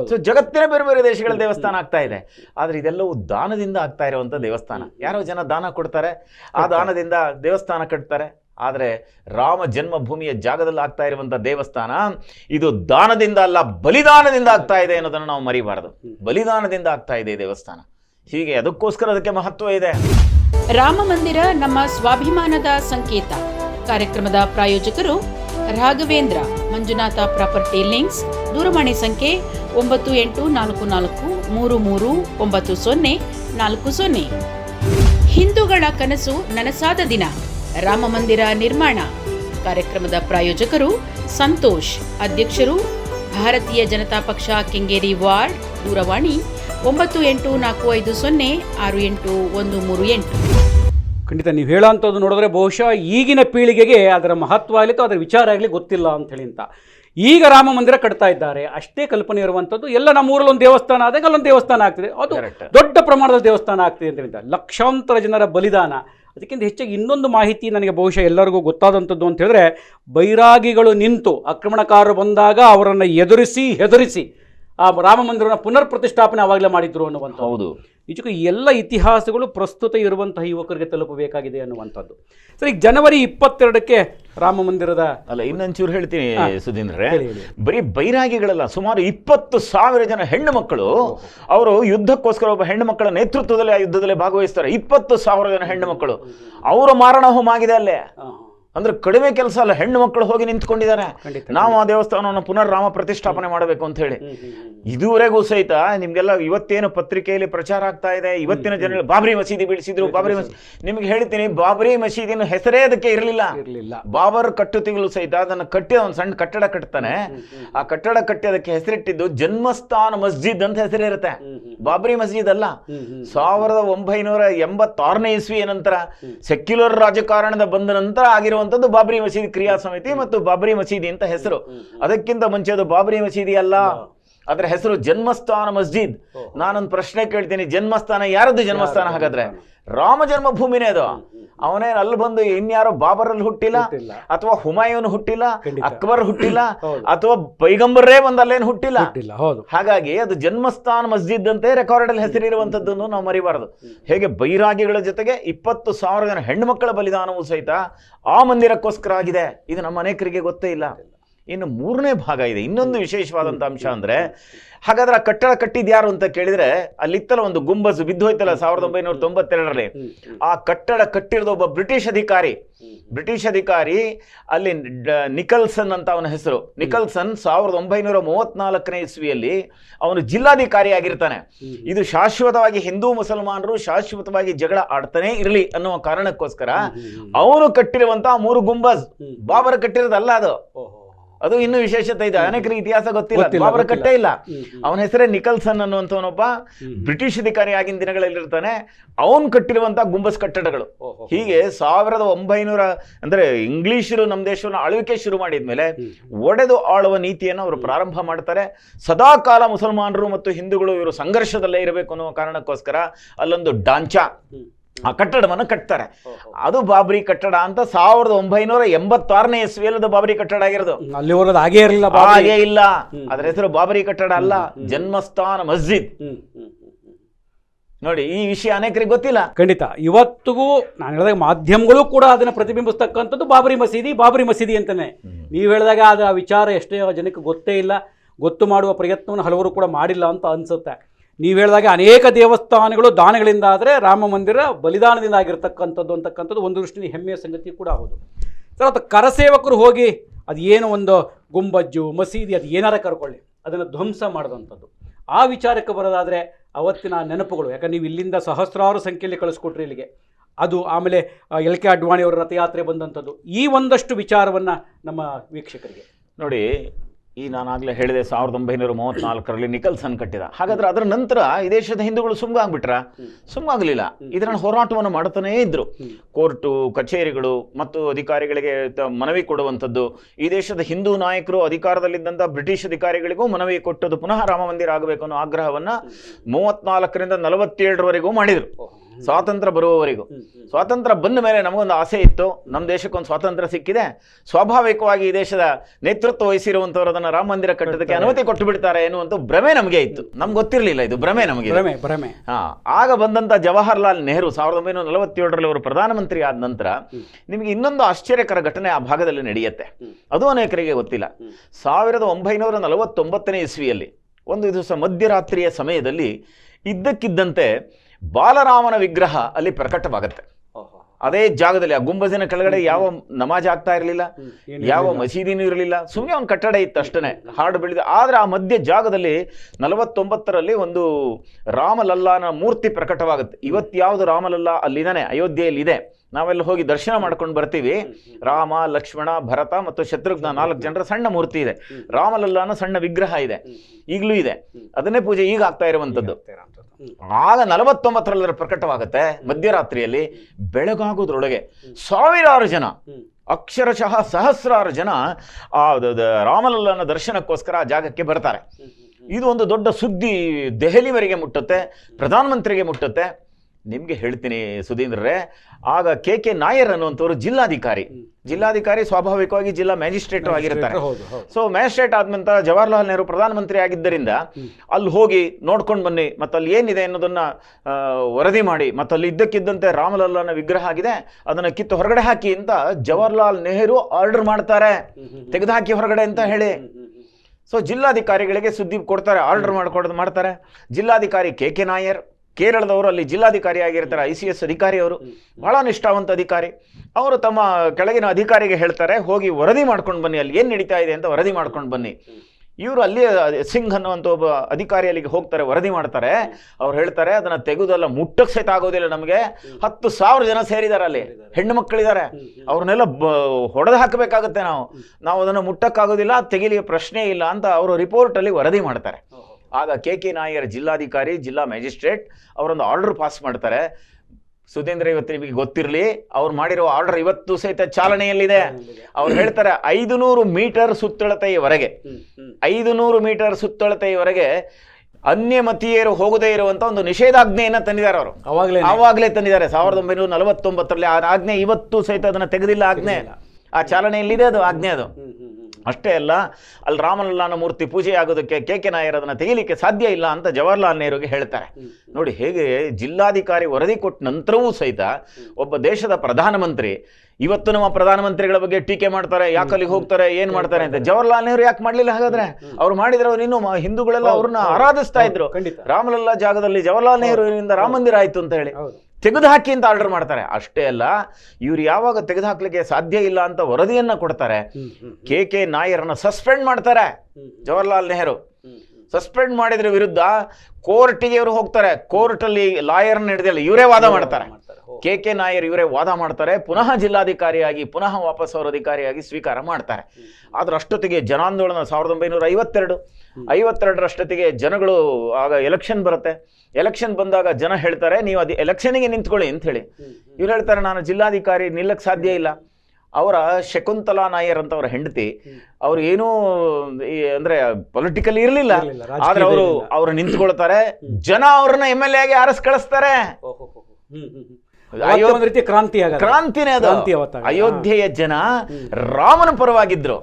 ಸೊ ಜಗತ್ತಿನ ಬೇರೆ ಬೇರೆ ದೇಶಗಳ ದೇವಸ್ಥಾನ ಆಗ್ತಾ ಇದೆ. ಆದ್ರೆ ಇದೆಲ್ಲವೂ ದಾನದಿಂದ ಆಗ್ತಾ ಇರುವಂತ ದೇವಸ್ಥಾನ. ಯಾರೋ ಜನ ದಾನ ಕೊಡ್ತಾರೆ ಆ ದಾನದಿಂದ ದೇವಸ್ಥಾನ ಕಟ್ತಾರೆ. ಆದರೆ ರಾಮ ಜನ್ಮಭೂಮಿಯ ಜಾಗದಲ್ಲಿ ಆಗ್ತಾ ಇರುವಂಥ ದೇವಸ್ಥಾನ, ಇದು ದಾನದಿಂದ ಅಲ್ಲ, ಬಲಿದಾನದಿಂದ ಆಗ್ತಾ ಇದೆ ಅನ್ನೋದನ್ನು ನಾವು ಮರಿಬಾರದು. ಬಲಿದಾನದಿಂದ ಆಗ್ತಾ ಇದೆ ದೇವಸ್ಥಾನ. ಹೀಗೆ ಅದಕ್ಕೋಸ್ಕರ ಅದಕ್ಕೆ ಮಹತ್ವ ಇದೆ. ರಾಮ ಮಂದಿರ ನಮ್ಮ ಸ್ವಾಭಿಮಾನದ ಸಂಕೇತ. ಕಾರ್ಯಕ್ರಮದ ಪ್ರಾಯೋಜಕರು ರಾಘವೇಂದ್ರ, ಮಂಜುನಾಥ ಪ್ರಾಪರ್ಟಿ ಲಿಂಕ್ಸ್, ದೂರವಾಣಿ ಸಂಖ್ಯೆ ಒಂಬತ್ತು ಎಂಟು ನಾಲ್ಕು ನಾಲ್ಕು ಮೂರು ಮೂರು ಒಂಬತ್ತು ಸೊನ್ನೆ ನಾಲ್ಕು ಸೊನ್ನೆ. ಹಿಂದೂಗಳ ಕನಸು ನನಸಾದ ದಿನ. ರಾಮ ಮಂದಿರ ನಿರ್ಮಾಣ. ಕಾರ್ಯಕ್ರಮದ ಪ್ರಾಯೋಜಕರು ಸಂತೋಷ್ ಅಧ್ಯಕ್ಷರು ಭಾರತೀಯ ಜನತಾ ಪಕ್ಷ ಕೆಂಗೇರಿ ವಾರ್ಡ್ ದೂರವಾಣಿ ಒಂಬತ್ತು ಎಂಟು ನಾಲ್ಕು ಐದು ಸೊನ್ನೆ ಆರು ಎಂಟು ಒಂದು ಮೂರು ಎಂಟು. ಖಂಡಿತ ನೀವು ಹೇಳೋಂಥದ್ದು ನೋಡಿದ್ರೆ ಬಹುಶಃ ಈಗಿನ ಪೀಳಿಗೆಗೆ ಅದರ ಮಹತ್ವ ಆಗಲಿ ಅಥವಾ ಅದರ ವಿಚಾರ ಆಗಲಿ ಗೊತ್ತಿಲ್ಲ ಅಂತ ಹೇಳಿ ಅಂತ. ಈಗ ರಾಮ ಮಂದಿರ ಕಟ್ತಾ ಇದ್ದಾರೆ. ಅಷ್ಟೇ ಕಲ್ಪನೆ ಇರುವಂಥದ್ದು ಎಲ್ಲ ನಮ್ಮ ಊರಲ್ಲಿ ಒಂದು ದೇವಸ್ಥಾನ ಆದಾಗ ಅಲ್ಲೊಂದು ದೇವಸ್ಥಾನ ಆಗ್ತಿದೆ. ಅದು. ದೊಡ್ಡ ಪ್ರಮಾಣದ ದೇವಸ್ಥಾನ ಆಗ್ತಿದೆ ಅಂತ ಹೇಳಿದ ಲಕ್ಷಾಂತರ ಜನರ ಬಲಿದಾನ. ಅದಕ್ಕಿಂತ ಹೆಚ್ಚಾಗಿ ಇನ್ನೊಂದು ಮಾಹಿತಿ ನನಗೆ ಬಹುಶಃ ಎಲ್ಲರಿಗೂ ಗೊತ್ತಾದಂಥದ್ದು ಅಂತ ಹೇಳಿದ್ರೆ, ಬೈರಾಗಿಗಳು ನಿಂತು ಆಕ್ರಮಣಕಾರರು ಬಂದಾಗ ಅವರನ್ನು ಎದುರಿಸಿ, ಹೆದರಿಸಿ ಆ ರಾಮ ಮಂದಿರನ ಪುನರ್ ಪ್ರತಿಷ್ಠಾಪನೆ ಆವಾಗಲೇ ಮಾಡಿದ್ರು ಅನ್ನುವಂಥ ಹೌದು. ನಿಜಕ್ಕೂ ಎಲ್ಲ ಇತಿಹಾಸಗಳು ಪ್ರಸ್ತುತ ಇರುವಂತಹ ಯುವಕರಿಗೆ ತಲುಪಬೇಕಾಗಿದೆ ಅನ್ನುವಂಥದ್ದು. ಸರಿ ಜನವರಿ ಇಪ್ಪತ್ತೆರಡಕ್ಕೆ ರಾಮ ಮಂದಿರದ ಅಲ್ಲ ಇನ್ನೊಂಚೂರು ಹೇಳ್ತೀನಿ ಸುಧೀಂದ್ರೆ. ಬರೀ ಬೈರಾಗಿಗಳಲ್ಲ ಸುಮಾರು ಇಪ್ಪತ್ತು ಸಾವಿರ ಜನ ಹೆಣ್ಣು ಮಕ್ಕಳು ಅವರು ಯುದ್ಧಕ್ಕೋಸ್ಕರ ಒಬ್ಬ ಹೆಣ್ಣು ಮಕ್ಕಳ ನೇತೃತ್ವದಲ್ಲಿ ಆ ಯುದ್ಧದಲ್ಲಿ ಭಾಗವಹಿಸ್ತಾರೆ. ಇಪ್ಪತ್ತು ಸಾವಿರ ಜನ ಹೆಣ್ಣು ಮಕ್ಕಳು. ಅವರ ಮಾರಣ ಹೋಮ ಆಗಿದೆ ಅಲ್ಲೇ. ಅಂದ್ರೆ ಕಡಿಮೆ ಕೆಲಸ ಅಲ್ಲ ಹೆಣ್ಣು ಮಕ್ಕಳು ಹೋಗಿ ನಿಂತ್ಕೊಂಡಿದ್ದಾರೆ. ನಾವು ಆ ದೇವಸ್ಥಾನವನ್ನು ಪುನರ್ ರಾಮ ಪ್ರತಿಷ್ಠಾಪನೆ ಮಾಡಬೇಕು ಅಂತ ಹೇಳಿ. ಇದುವರೆಗೂ ಸಹಿತ ನಿಮ್ಗೆಲ್ಲ ಇವತ್ತೇನು ಪತ್ರಿಕೆಯಲ್ಲಿ ಪ್ರಚಾರ ಆಗ್ತಾ ಇದೆ ಇವತ್ತಿನ ಜನ ಬಾಬ್ರಿ ಮಸೀದಿ ಬೀಳಿಸಿದ್ರು ಬಾಬ್ರಿ ಮಸೀದಿ. ನಿಮ್ಗೆ ಹೇಳ್ತೀನಿ ಬಾಬ್ರಿ ಮಸೀದಿನ ಹೆಸರೇ ಅದಕ್ಕೆ ಇರಲಿಲ್ಲ. ಬಾಬರ್ ಕಟ್ಟುತ್ತಿಗಳು ಸಹಿತ ಅದನ್ನು ಕಟ್ಟಿ ಒಂದು ಸಣ್ಣ ಕಟ್ಟಡ ಕಟ್ತಾನೆ. ಆ ಕಟ್ಟಡ ಕಟ್ಟಿ ಅದಕ್ಕೆ ಹೆಸರಿಟ್ಟಿದ್ದು ಜನ್ಮಸ್ಥಾನ ಮಸ್ಜಿದ್ ಅಂತ ಹೆಸರಿರುತ್ತೆ. ಬಾಬ್ರಿ ಮಸೀದ್ ಅಲ್ಲ. ಸಾವಿರದ ಒಂಬೈನೂರ ಎಂಬತ್ತಾರನೇ ಇಸ್ವಿಯ ನಂತರ ಸೆಕ್ಯುಲರ್ ರಾಜಕಾರಣದ ಬಂದ ನಂತರ ಆಗಿರುವಂತದ್ದು ಬಾಬ್ರಿ ಮಸೀದಿ ಕ್ರಿಯಾ ಸಮಿತಿ ಮತ್ತು ಬಾಬ್ರಿ ಮಸೀದಿ ಅಂತ ಹೆಸರು. ಅದಕ್ಕಿಂತ ಮುಂಚೆ ಅದು ಬಾಬ್ರಿ ಮಸೀದಿ ಅಲ್ಲ. ಅದರ ಹೆಸರು ಜನ್ಮಸ್ಥಾನ ಮಸ್ಜಿದ್. ನಾನೊಂದು ಪ್ರಶ್ನೆ ಕೇಳ್ತೀನಿ ಜನ್ಮಸ್ಥಾನ ಯಾರದ್ದು ಜನ್ಮಸ್ಥಾನ ಹಾಗಾದ್ರೆ? ರಾಮ ಜನ್ಮಭೂಮಿನೇ ಅದು. ಅವನೇನು ಅಲ್ಲಿ ಬಂದು ಇನ್ಯಾರೋ ಬಾಬರಲ್ಲಿ ಹುಟ್ಟಿಲ್ಲ ಹುಟ್ಟಿಲ್ಲ. ಅಥವಾ ಹುಮಾಯೂನ್ ಹುಟ್ಟಿಲ್ಲ ಅಕ್ಬರ್ ಹುಟ್ಟಿಲ್ಲ. ಅಥವಾ ಪೈಗಂಬರೇ ಬಂದ ಅಲ್ಲೇನು ಹುಟ್ಟಿಲ್ಲ ಹಾಗಾಗಿ ಅದು ಜನ್ಮಸ್ಥಾನ ಮಸ್ಜಿದ್ ಅಂತೆ ರೆಕಾರ್ಡ್ ಅಲ್ಲಿ ಹೆಸರಿರುವಂತದ್ದನ್ನು ನಾವು ಮರಿಬಾರದು. ಹೇಗೆ ಬೈರಾಗಿಗಳ ಜೊತೆಗೆ ಇಪ್ಪತ್ತು ಸಾವಿರ ಜನ ಹೆಣ್ಣು ಮಕ್ಕಳ ಬಲಿದಾನವೂ ಸಹಿತ ಆ ಮಂದಿರಕ್ಕೋಸ್ಕರ ಆಗಿದೆ. ಇದು ನಮ್ಮ ಅನೇಕರಿಗೆ ಗೊತ್ತೇ ಇಲ್ಲ. ಇನ್ನು ಮೂರನೇ ಭಾಗ ಇದೆ. ಇನ್ನೊಂದು ವಿಶೇಷವಾದಂಥ ಅಂಶ ಅಂದರೆ ಹಾಗಾದ್ರೆ ಆ ಕಟ್ಟಡ ಕಟ್ಟಿದ್ಯಾರು ಅಂತ ಕೇಳಿದ್ರೆ ಅಲ್ಲಿತ್ತಲ್ಲ ಒಂದು ಗುಂಬಸ್ ಬಿದ್ದೋಯ್ತಲ್ಲ ಸಾವಿರದ ಒಂಬೈನೂರ ತೊಂಬತ್ತೆರಡರಲ್ಲಿ. ಆ ಕಟ್ಟಡ ಕಟ್ಟಿರೋದು ಒಬ್ಬ ಬ್ರಿಟಿಷ್ ಅಧಿಕಾರಿ. ಬ್ರಿಟಿಷ್ ಅಧಿಕಾರಿ ಅಲ್ಲಿ ನಿಕಲ್ಸನ್ ಅಂತ ಅವನ ಹೆಸರು. ನಿಕಲ್ಸನ್ ಸಾವಿರದ ಒಂಬೈನೂರ ಮೂವತ್ನಾಲ್ಕನೇ ಇಸ್ವಿಯಲ್ಲಿ ಅವನು ಜಿಲ್ಲಾಧಿಕಾರಿ ಆಗಿರ್ತಾನೆ ಇದು ಶಾಶ್ವತವಾಗಿ ಹಿಂದೂ ಮುಸಲ್ಮಾನರು ಶಾಶ್ವತವಾಗಿ ಜಗಳ ಆಡ್ತಾನೆ ಇರಲಿ ಅನ್ನುವ ಕಾರಣಕ್ಕೋಸ್ಕರ ಅವನು ಕಟ್ಟಿರುವಂತಹ ಮೂರು ಗುಂಬಸ್. ಬಾಬರ ಕಟ್ಟಿರೋದಲ್ಲ ಅದು. ಅದು ಇನ್ನೂ ವಿಶೇಷತೆ ಇದೆ. ಅನೇಕರಿಗೆ ಇತಿಹಾಸ ಗೊತ್ತಿಲ್ಲ. ಬಾಬರ. ಕಟ್ಟೇ ಇಲ್ಲ. ಅವನ ಹೆಸರೇ ನಿಕಲ್ಸನ್ ಅನ್ನುವಂಥವನೊಬ್ಬ ಬ್ರಿಟಿಷ್ ಅಧಿಕಾರಿ ಆಗಿನ ದಿನಗಳಲ್ಲಿರ್ತಾನೆ. ಅವನು ಕಟ್ಟಿರುವಂತಹ ಗುಂಬಸ್ ಕಟ್ಟಡಗಳು. ಹೀಗೆ ಸಾವಿರದ ಒಂಬೈನೂರ ಅಂದ್ರೆ ಇಂಗ್ಲಿಷರು ನಮ್ಮ ದೇಶವನ್ನು ಆಳ್ವಿಕೆ ಶುರು ಮಾಡಿದ್ಮೇಲೆ ಒಡೆದು ಆಳುವ ನೀತಿಯನ್ನು ಅವರು ಪ್ರಾರಂಭ ಮಾಡ್ತಾರೆ. ಸದಾಕಾಲ ಮುಸಲ್ಮಾನರು ಮತ್ತು ಹಿಂದೂಗಳು ಇವರು ಸಂಘರ್ಷದಲ್ಲೇ ಇರಬೇಕು ಅನ್ನುವ ಕಾರಣಕ್ಕೋಸ್ಕರ ಅಲ್ಲೊಂದು ಡಾಂಚಾ. ಆ ಕಟ್ಟಡವನ್ನು ಕಟ್ತಾರೆ. ಅದು ಬಾಬ್ರಿ ಕಟ್ಟಡ ಅಂತ ಸಾವಿರದ ಒಂಬೈನೂರ ಎಂಬತ್ತಾರನೇ ಇಸ್ವಿಯಲ್ಲಿ ಅದು ಬಾಬ್ರಿ ಕಟ್ಟಡ ಆಗಿರೋದು. ಅಲ್ಲಿ ಹಾಗೇ ಇರಲಿಲ್ಲ ಹಾಗೇ ಇಲ್ಲ. ಅದರ ಹೆಸರು ಬಾಬರಿ ಕಟ್ಟಡ ಅಲ್ಲ ಜನ್ಮಸ್ಥಾನ ಮಸ್ಜಿದ್. ನೋಡಿ ಈ ವಿಷಯ ಅನೇಕರಿಗೆ ಗೊತ್ತಿಲ್ಲ. ಖಂಡಿತ. ಇವತ್ತಿಗೂ ನಾನು ಹೇಳಿದಾಗ ಮಾಧ್ಯಮಗಳು ಕೂಡ ಅದನ್ನು ಪ್ರತಿಬಿಂಬಿಸ್ತಕ್ಕಂಥದ್ದು ಬಾಬರಿ ಮಸೀದಿ ಬಾಬರಿ ಮಸೀದಿ ಅಂತಾನೆ. ನೀವು ಹೇಳಿದಾಗ ಅದು ಆ ವಿಚಾರ ಎಷ್ಟೇ ಜನಕ್ಕೆ ಗೊತ್ತೇ ಇಲ್ಲ. ಗೊತ್ತು ಮಾಡುವ ಪ್ರಯತ್ನವನ್ನು ಹಲವರು ಕೂಡ ಮಾಡಿಲ್ಲ ಅಂತ ಅನಿಸುತ್ತೆ. ನೀವು ಹೇಳಿದಾಗ ಅನೇಕ ದೇವಸ್ಥಾನಗಳು ದಾನಗಳಿಂದ ಆದರೆ ರಾಮ ಮಂದಿರ ಬಲಿದಾನದಿಂದ ಆಗಿರ್ತಕ್ಕಂಥದ್ದು ಅಂತಕ್ಕಂಥದ್ದು ಒಂದು ದೃಷ್ಟಿಯಿಂದ ಹೆಮ್ಮೆಯ ಸಂಗತಿ ಕೂಡ ಹೌದು. ಸರ್ ಅಥವಾ ಕರಸೇವಕರು ಹೋಗಿ ಅದು ಏನು ಒಂದು ಗುಂಬಜ್ಜು, ಮಸೀದಿ, ಅದು ಏನಾರ ಕರ್ಕೊಳ್ಳಿ, ಅದನ್ನು ಧ್ವಂಸ ಮಾಡಿದಂಥದ್ದು. ಆ ವಿಚಾರಕ್ಕೆ ಬರೋದಾದರೆ ಅವತ್ತಿನ ನೆನಪುಗಳು, ಯಾಕಂದ್ರೆ ನೀವು ಇಲ್ಲಿಂದ ಸಹಸ್ರಾರು ಸಂಖ್ಯೆಯಲ್ಲಿ ಕಳಿಸ್ಕೊಟ್ರಿ ಇಲ್ಲಿಗೆ. ಅದು ಆಮೇಲೆ ಎಲ್ ಕೆ ಅಡ್ವಾಣಿಯವರ ರಥಯಾತ್ರೆ ಬಂದಂಥದ್ದು. ಈ ಒಂದಷ್ಟು ವಿಚಾರವನ್ನು ನಮ್ಮ ವೀಕ್ಷಕರಿಗೆ. ನೋಡಿ ಈ ನಾನಾಗಲೇ ಹೇಳಿದೆ ಸಾವಿರದ ಒಂಬೈನೂರ ಮೂವತ್ನಾಲ್ಕರಲ್ಲಿ ನಿಕಲ್ಸನ್ ಕಟ್ಟಿದ. ಹಾಗಾದ್ರೆ ಅದರ ನಂತರ ಈ ದೇಶದ ಹಿಂದೂಗಳು ಸುಮ್ಮ ಆಗಲಿಲ್ಲ ಇದರ ಹೋರಾಟವನ್ನು ಮಾಡ್ತಾನೇ ಇದ್ರು. ಕೋರ್ಟು ಕಚೇರಿಗಳು ಮತ್ತು ಅಧಿಕಾರಿಗಳಿಗೆ ತ- ಮನವಿ ಕೊಡುವಂಥದ್ದು. ಈ ದೇಶದ ಹಿಂದೂ ನಾಯಕರು ಅಧಿಕಾರದಲ್ಲಿದ್ದಂಥ ಬ್ರಿಟಿಷ್ ಅಧಿಕಾರಿಗಳಿಗೂ ಮನವಿ ಕೊಟ್ಟದ್ದು ಪುನಃ ರಾಮ ಮಂದಿರ ಆಗಬೇಕು ಅನ್ನೋ ಆಗ್ರಹವನ್ನು ಮೂವತ್ನಾಲ್ಕರಿಂದ ನಲವತ್ತೇಳರವರೆಗೂ ಮಾಡಿದರು. ಸ್ವಾತಂತ್ರ್ಯ ಬರುವವರೆಗೂ. ಸ್ವಾತಂತ್ರ್ಯ ಬಂದ ಮೇಲೆ ನಮಗೊಂದು ಆಸೆ ಇತ್ತು. ನಮ್ಮ ದೇಶಕ್ಕೊಂದು ಸ್ವಾತಂತ್ರ್ಯ ಸಿಕ್ಕಿದೆ. ಸ್ವಾಭಾವಿಕವಾಗಿ ಈ ದೇಶದ ನೇತೃತ್ವ ವಹಿಸಿರುವಂಥವ್ರು ಅದನ್ನು ರಾಮ ಮಂದಿರ ಕಟ್ಟೋದಕ್ಕೆ ಅನುಮತಿ ಕೊಟ್ಟು ಬಿಡ್ತಾರೆ ಎನ್ನುವಂಥ ಭ್ರಮೆ ನಮಗೆ ಇತ್ತು. ನಮ್ಗೆ ಗೊತ್ತಿರಲಿಲ್ಲ ಇದು. ಭ್ರಮೆ ನಮಗೆ. ಭ್ರಮೆ ಭ್ರಮೆ. ಹಾ ಆಗ ಬಂದಂತ ಜವಾಹರ್ಲಾಲ್ ನೆಹರು ಸಾವಿರದ ಒಂಬೈನೂರ ನಲವತ್ತೇಳರಲ್ಲಿ ಅವರು ಪ್ರಧಾನಮಂತ್ರಿ ಆದ ನಂತರ ನಿಮಗೆ ಇನ್ನೊಂದು ಆಶ್ಚರ್ಯಕರ ಘಟನೆ ಆ ಭಾಗದಲ್ಲಿ ನಡೆಯುತ್ತೆ. ಅದು ಅನೇಕರಿಗೆ ಗೊತ್ತಿಲ್ಲ. ಸಾವಿರದ ಒಂಬೈನೂರ ನಲವತ್ತೊಂಬತ್ತನೇ ಇಸ್ವಿಯಲ್ಲಿ ಒಂದು ದಿವಸ ಮಧ್ಯರಾತ್ರಿಯ ಸಮಯದಲ್ಲಿ ಇದ್ದಕ್ಕಿದ್ದಂತೆ ಬಾಲರಾಮನ ವಿಗ್ರಹ ಅಲ್ಲಿ ಪ್ರಕಟವಾಗುತ್ತೆ. ಅದೇ ಜಾಗದಲ್ಲಿ ಆ ಗುಂಬಜಿನ ಕೆಳಗಡೆ ಯಾವ ನಮಾಜ್ ಆಗ್ತಾ ಇರಲಿಲ್ಲ ಯಾವ ಮಸೀದಿನೂ ಇರಲಿಲ್ಲ. ಸುಮ್ಮನೆ ಒಂದು ಕಟ್ಟಡ ಇತ್ತು ಅಷ್ಟೇ ಹಾಡು ಬೆಳೆದ. ಆದ್ರೆ ಆ ಮಧ್ಯ ಜಾಗದಲ್ಲಿ ನಲವತ್ತೊಂಬತ್ತರಲ್ಲಿ ಒಂದು ರಾಮಲಲ್ಲಾನ ಮೂರ್ತಿ ಪ್ರಕಟವಾಗುತ್ತೆ. ಇವತ್ತು ಯಾವುದು ರಾಮಲಲ್ಲ ಅಲ್ಲಿದ್ದಾನೆ? ಅಯೋಧ್ಯೆಯಲ್ಲಿ ಇದೆ ನಾವೆಲ್ಲ ಹೋಗಿ ದರ್ಶನ ಮಾಡ್ಕೊಂಡು ಬರ್ತೀವಿ. ರಾಮ ಲಕ್ಷ್ಮಣ ಭರತ ಮತ್ತು ಶತ್ರುಘ್ನ ನಾಲ್ಕು ಜನರ ಸಣ್ಣ ಮೂರ್ತಿ ಇದೆ. ರಾಮಲಲ್ಲನ ಸಣ್ಣ ವಿಗ್ರಹ ಇದೆ. ಈಗಲೂ ಇದೆ. ಅದನ್ನೇ ಪೂಜೆ ಈಗ ಆಗ್ತಾ ಇರುವಂಥದ್ದು. ಆಗ ನಲವತ್ತೊಂಬತ್ತರಲ್ಲಿ ಪ್ರಕಟವಾಗುತ್ತೆ ಮಧ್ಯರಾತ್ರಿಯಲ್ಲಿ ಬೆಳಗಾಗೋದ್ರೊಳಗೆ ಸಾವಿರಾರು ಜನ ಅಕ್ಷರಶಃ ಸಹಸ್ರಾರು ಜನ ಆ ರಾಮಲಲ್ಲನ ದರ್ಶನಕ್ಕೋಸ್ಕರ ಆ ಜಾಗಕ್ಕೆ ಬರ್ತಾರೆ. ಇದು ಒಂದು ದೊಡ್ಡ ಸುದ್ದಿ ದೆಹಲಿವರೆಗೆ ಮುಟ್ಟುತ್ತೆ ಪ್ರಧಾನಮಂತ್ರಿಗೆ ಮುಟ್ಟುತ್ತೆ. ನಿಮಗೆ ಹೇಳ್ತೀನಿ ಸುಧೀಂದ್ರರೇ ಆಗ ಕೆ ಕೆ ನಾಯರ್ ಅನ್ನುವಂಥವ್ರು ಜಿಲ್ಲಾಧಿಕಾರಿ. ಜಿಲ್ಲಾಧಿಕಾರಿ ಸ್ವಾಭಾವಿಕವಾಗಿ ಜಿಲ್ಲಾ ಮ್ಯಾಜಿಸ್ಟ್ರೇಟ್ ಆಗಿರ್ತಾರೆ. ಸೊ ಮ್ಯಾಜಿಸ್ಟ್ರೇಟ್ ಆದ ನಂತರ ಜವಾಹರ್ಲಾಲ್ ನೆಹರು ಪ್ರಧಾನಮಂತ್ರಿ ಆಗಿದ್ದರಿಂದ ಅಲ್ಲಿ ಹೋಗಿ ನೋಡ್ಕೊಂಡು ಬನ್ನಿ ಮತ್ತು ಅಲ್ಲಿ ಏನಿದೆ ಅನ್ನೋದನ್ನ ವರದಿ ಮಾಡಿ ಮತ್ತು ಅಲ್ಲಿ ಇದ್ದಕ್ಕಿದ್ದಂತೆ ರಾಮಲಲ್ಲನ ವಿಗ್ರಹ ಆಗಿದೆ ಅದನ್ನ ಕಿತ್ತು ಹೊರಗಡೆ ಹಾಕಿ ಅಂತ ಜವಾಹರ್ಲಾಲ್ ನೆಹರು ಆರ್ಡರ್ ಮಾಡ್ತಾರೆ. ತೆಗೆದುಹಾಕಿ ಹೊರಗಡೆ ಅಂತ ಹೇಳಿ. ಸೊ ಜಿಲ್ಲಾಧಿಕಾರಿಗಳಿಗೆ ಸುದ್ದಿ ಕೊಡ್ತಾರೆ ಆರ್ಡರ್ ಮಾಡ್ಕೊಡೋದು ಮಾಡ್ತಾರೆ. ಜಿಲ್ಲಾಧಿಕಾರಿ ಕೆ ಕೆ ನಾಯರ್ ಕೇರಳದವರು ಅಲ್ಲಿ ಜಿಲ್ಲಾಧಿಕಾರಿ ಆಗಿರ್ತಾರೆ ಐ ಸಿ ಎಸ್ ಅಧಿಕಾರಿ ಅವರು ಬಹಳ ನಿಷ್ಠಾವಂತ ಅಧಿಕಾರಿ. ಅವರು ತಮ್ಮ ಕೆಳಗಿನ ಅಧಿಕಾರಿಗೆ ಹೇಳ್ತಾರೆ ಹೋಗಿ ವರದಿ ಮಾಡ್ಕೊಂಡು ಬನ್ನಿ ಅಲ್ಲಿ ಏನು ನಡೀತಾ ಇದೆ ಅಂತ ವರದಿ ಮಾಡ್ಕೊಂಡು ಬನ್ನಿ. ಇವರು ಅಲ್ಲಿ ಸಿಂಗ್ ಅನ್ನುವಂಥ ಒಬ್ಬ ಅಧಿಕಾರಿ ಅಲ್ಲಿಗೆ ಹೋಗ್ತಾರೆ ವರದಿ ಮಾಡ್ತಾರೆ. ಅವ್ರು ಹೇಳ್ತಾರೆ ಅದನ್ನ ತೆಗೆದಲ್ಲ ಮುಟ್ಟಕ್ಕೆ ಸಹಿತ ಆಗೋದಿಲ್ಲ ನಮಗೆ. ಹತ್ತು ಸಾವಿರ ಜನ ಸೇರಿದ್ದಾರೆ ಅಲ್ಲಿ ಹೆಣ್ಣು ಮಕ್ಕಳಿದ್ದಾರೆ. ಅವ್ರನ್ನೆಲ್ಲ ಬ ಹೊಡೆದು ಹಾಕಬೇಕಾಗುತ್ತೆ ನಾವು. ನಾವು ಅದನ್ನು ಮುಟ್ಟಕ್ಕಾಗೋದಿಲ್ಲ ತೆಗಿಲಿಕ್ಕೆ ಪ್ರಶ್ನೆ ಇಲ್ಲ ಅಂತ ಅವರು ರಿಪೋರ್ಟಲ್ಲಿ ವರದಿ ಮಾಡ್ತಾರೆ. ಆಗ ಕೆ ಕೆ ನಾಯರ್ ಜಿಲ್ಲಾಧಿಕಾರಿ ಜಿಲ್ಲಾ ಮ್ಯಾಜಿಸ್ಟ್ರೇಟ್ ಅವರೊಂದು ಆರ್ಡರ್ ಪಾಸ್ ಮಾಡ್ತಾರೆ. ಸುಧೀಂದ್ರ ಇವತ್ತು ನಿಮಗೆ ಗೊತ್ತಿರಲಿ ಅವ್ರು ಮಾಡಿರೋ ಆರ್ಡರ್ ಇವತ್ತು ಸಹಿತ ಚಾಲನೆಯಲ್ಲಿದೆ. ಅವ್ರು ಹೇಳ್ತಾರೆ ಐದು ನೂರು ಮೀಟರ್ ಸುತ್ತಳತೆಯವರೆಗೆ ಐದು ನೂರು ಮೀಟರ್ ಸುತ್ತಳತೆಯವರೆಗೆ ಅನ್ಯ ಮತೀಯರು ಹೋಗದೇ ಇರುವಂತ ಒಂದು ನಿಷೇಧಾಜ್ಞೆಯನ್ನ ತಂದಿದ್ದಾರೆ ಅವರು. ಅವಾಗಲೇ ಅವಾಗಲೇ ತಂದಿದ್ದಾರೆ. ಸಾವಿರದ ಒಂಬೈನೂರ ನಲವತ್ತೊಂಬತ್ತರಲ್ಲಿ ಆ ಆಜ್ಞೆ ಇವತ್ತು ಸಹಿತ ಅದನ್ನ ತೆಗೆದಿಲ್ಲ ಆಜ್ಞೆ. ಆ ಚಾಲನೆಯಲ್ಲಿದೆ ಅದು ಆಜ್ಞೆ ಅದು. ಅಷ್ಟೇ ಅಲ್ಲ ಅಲ್ಲಿ ರಾಮಲಲ್ಲಾನ ಮೂರ್ತಿ ಪೂಜೆ ಆಗೋದಕ್ಕೆ ಕೆ ಕೆ ನಾಯರ್ ಅದನ್ನು ತೆಗಿಲಿಕ್ಕೆ ಸಾಧ್ಯ ಇಲ್ಲ ಅಂತ ಜವಾಹರ್ಲಾಲ್ ನೆಹರುಗೆ ಹೇಳ್ತಾರೆ. ನೋಡಿ ಹೇಗೆ ಜಿಲ್ಲಾಧಿಕಾರಿ ವರದಿ ಕೊಟ್ಟ ನಂತರವೂ ಸಹಿತ ಒಬ್ಬ ದೇಶದ ಪ್ರಧಾನಮಂತ್ರಿ ಇವತ್ತು ನಮ್ಮ ಪ್ರಧಾನಮಂತ್ರಿಗಳ ಬಗ್ಗೆ ಟೀಕೆ ಮಾಡ್ತಾರೆ ಯಾಕೆ ಅಲ್ಲಿಗೆ ಹೋಗ್ತಾರೆ ಏನ್ ಮಾಡ್ತಾರೆ ಅಂತ. ಜವಾಹರ್ಲಾಲ್ ನೆಹರು ಯಾಕೆ ಮಾಡ್ಲಿಲ್ಲ ಹಾಗಾದ್ರೆ? ಅವ್ರು ಮಾಡಿದ್ರೆ ಅವ್ರು ಇನ್ನು ಹಿಂದೂಗಳೆಲ್ಲ ಅವ್ರನ್ನ ಆರಾಧಿಸ್ತಾ ಇದ್ರು. ರಾಮಲಲ್ಲಾ ಜಾಗದಲ್ಲಿ ಜವಾಹರ್ಲಾಲ್ ನೆಹರುವಿನಿಂದ ರಾಮ ಮಂದಿರ ಆಯ್ತು ಅಂತ ಹೇಳಿ. ಹೌದು ತೆಗೆದು ಹಾಕಿ ಅಂತ ಆರ್ಡರ್ ಮಾಡ್ತಾರೆ. ಅಷ್ಟೇ ಅಲ್ಲ ಇವ್ರು ಯಾವಾಗ ತೆಗೆದು ಹಾಕ್ಲಿಕ್ಕೆ ಸಾಧ್ಯ ಇಲ್ಲ ಅಂತ ವರದಿಯನ್ನ ಕೊಡ್ತಾರೆ. ಕೆ ಕೆ ನಾಯರನ್ನ ಸಸ್ಪೆಂಡ್ ಮಾಡ್ತಾರೆ. ಜವಾಹರ್ಲಾಲ್ ನೆಹರು. ಸಸ್ಪೆಂಡ್ ಮಾಡಿದ್ರ ವಿರುದ್ಧ ಕೋರ್ಟಿಗೆ ಇವರು ಹೋಗ್ತಾರೆ. ಕೋರ್ಟ್ ಅಲ್ಲಿ ಲಾಯರ್ ಹಿಡಿದಿಲ್ಲ ಇವರೇ ವಾದ ಮಾಡ್ತಾರೆ. ಕೆ ಕೆ ನಾಯರ್ ಇವರೇ ವಾದ ಮಾಡ್ತಾರೆ. ಪುನಃ ಜಿಲ್ಲಾಧಿಕಾರಿಯಾಗಿ ಪುನಃ ವಾಪಸ್ ಅವರು ಅಧಿಕಾರಿಯಾಗಿ ಸ್ವೀಕಾರ ಮಾಡ್ತಾರೆ. ಆದ್ರೆ ಅಷ್ಟೊತ್ತಿಗೆ ಜನಾಂದೋಲನ ಸಾವಿರದ ಒಂಬೈನೂರ ಐವತ್ತೆರಡು. ಐವತ್ತೆರಡರಷ್ಟೊತ್ತಿಗೆ ಜನಗಳು ಆಗ ಎಲೆಕ್ಷನ್ ಬರುತ್ತೆ. ಎಲೆಕ್ಷನ್ ಬಂದಾಗ ಜನ ಹೇಳ್ತಾರೆ ನೀವು ಅದು ಎಲೆಕ್ಷನ್ಗೆ ನಿಂತ್ಕೊಳ್ಳಿ ಅಂತ ಹೇಳಿ. ಇವ್ರು ಹೇಳ್ತಾರೆ ನಾನು ಜಿಲ್ಲಾಧಿಕಾರಿ ನಿಲ್ಲಕ್ಕೆ ಸಾಧ್ಯ ಇಲ್ಲ. ಅವರ ಶಕುಂತಲಾ ನಾಯರ್ ಅಂತ ಅವರ ಹೆಂಡತಿ ಅವ್ರು ಏನೂ ಈ ಅಂದ್ರೆ ಪೊಲಿಟಿಕಲ್ ಇರಲಿಲ್ಲ. ಆದ್ರೆ ಅವರು ಅವ್ರು ನಿಂತ್ಕೊಳ್ತಾರೆ. ಜನ ಅವ್ರನ್ನ ಎಂ ಎಲ್ ಎ ಆಗಿ ಆರಿಸ್ ಕಳಿಸ್ತಾರೆ. ರೀತಿ ಕ್ರಾಂತಿ ಕ್ರಾಂತಿನೇ ಅದು. ಅಯೋಧ್ಯೆಯ ಜನ ರಾಮನ ಪರವಾಗಿದ್ರು.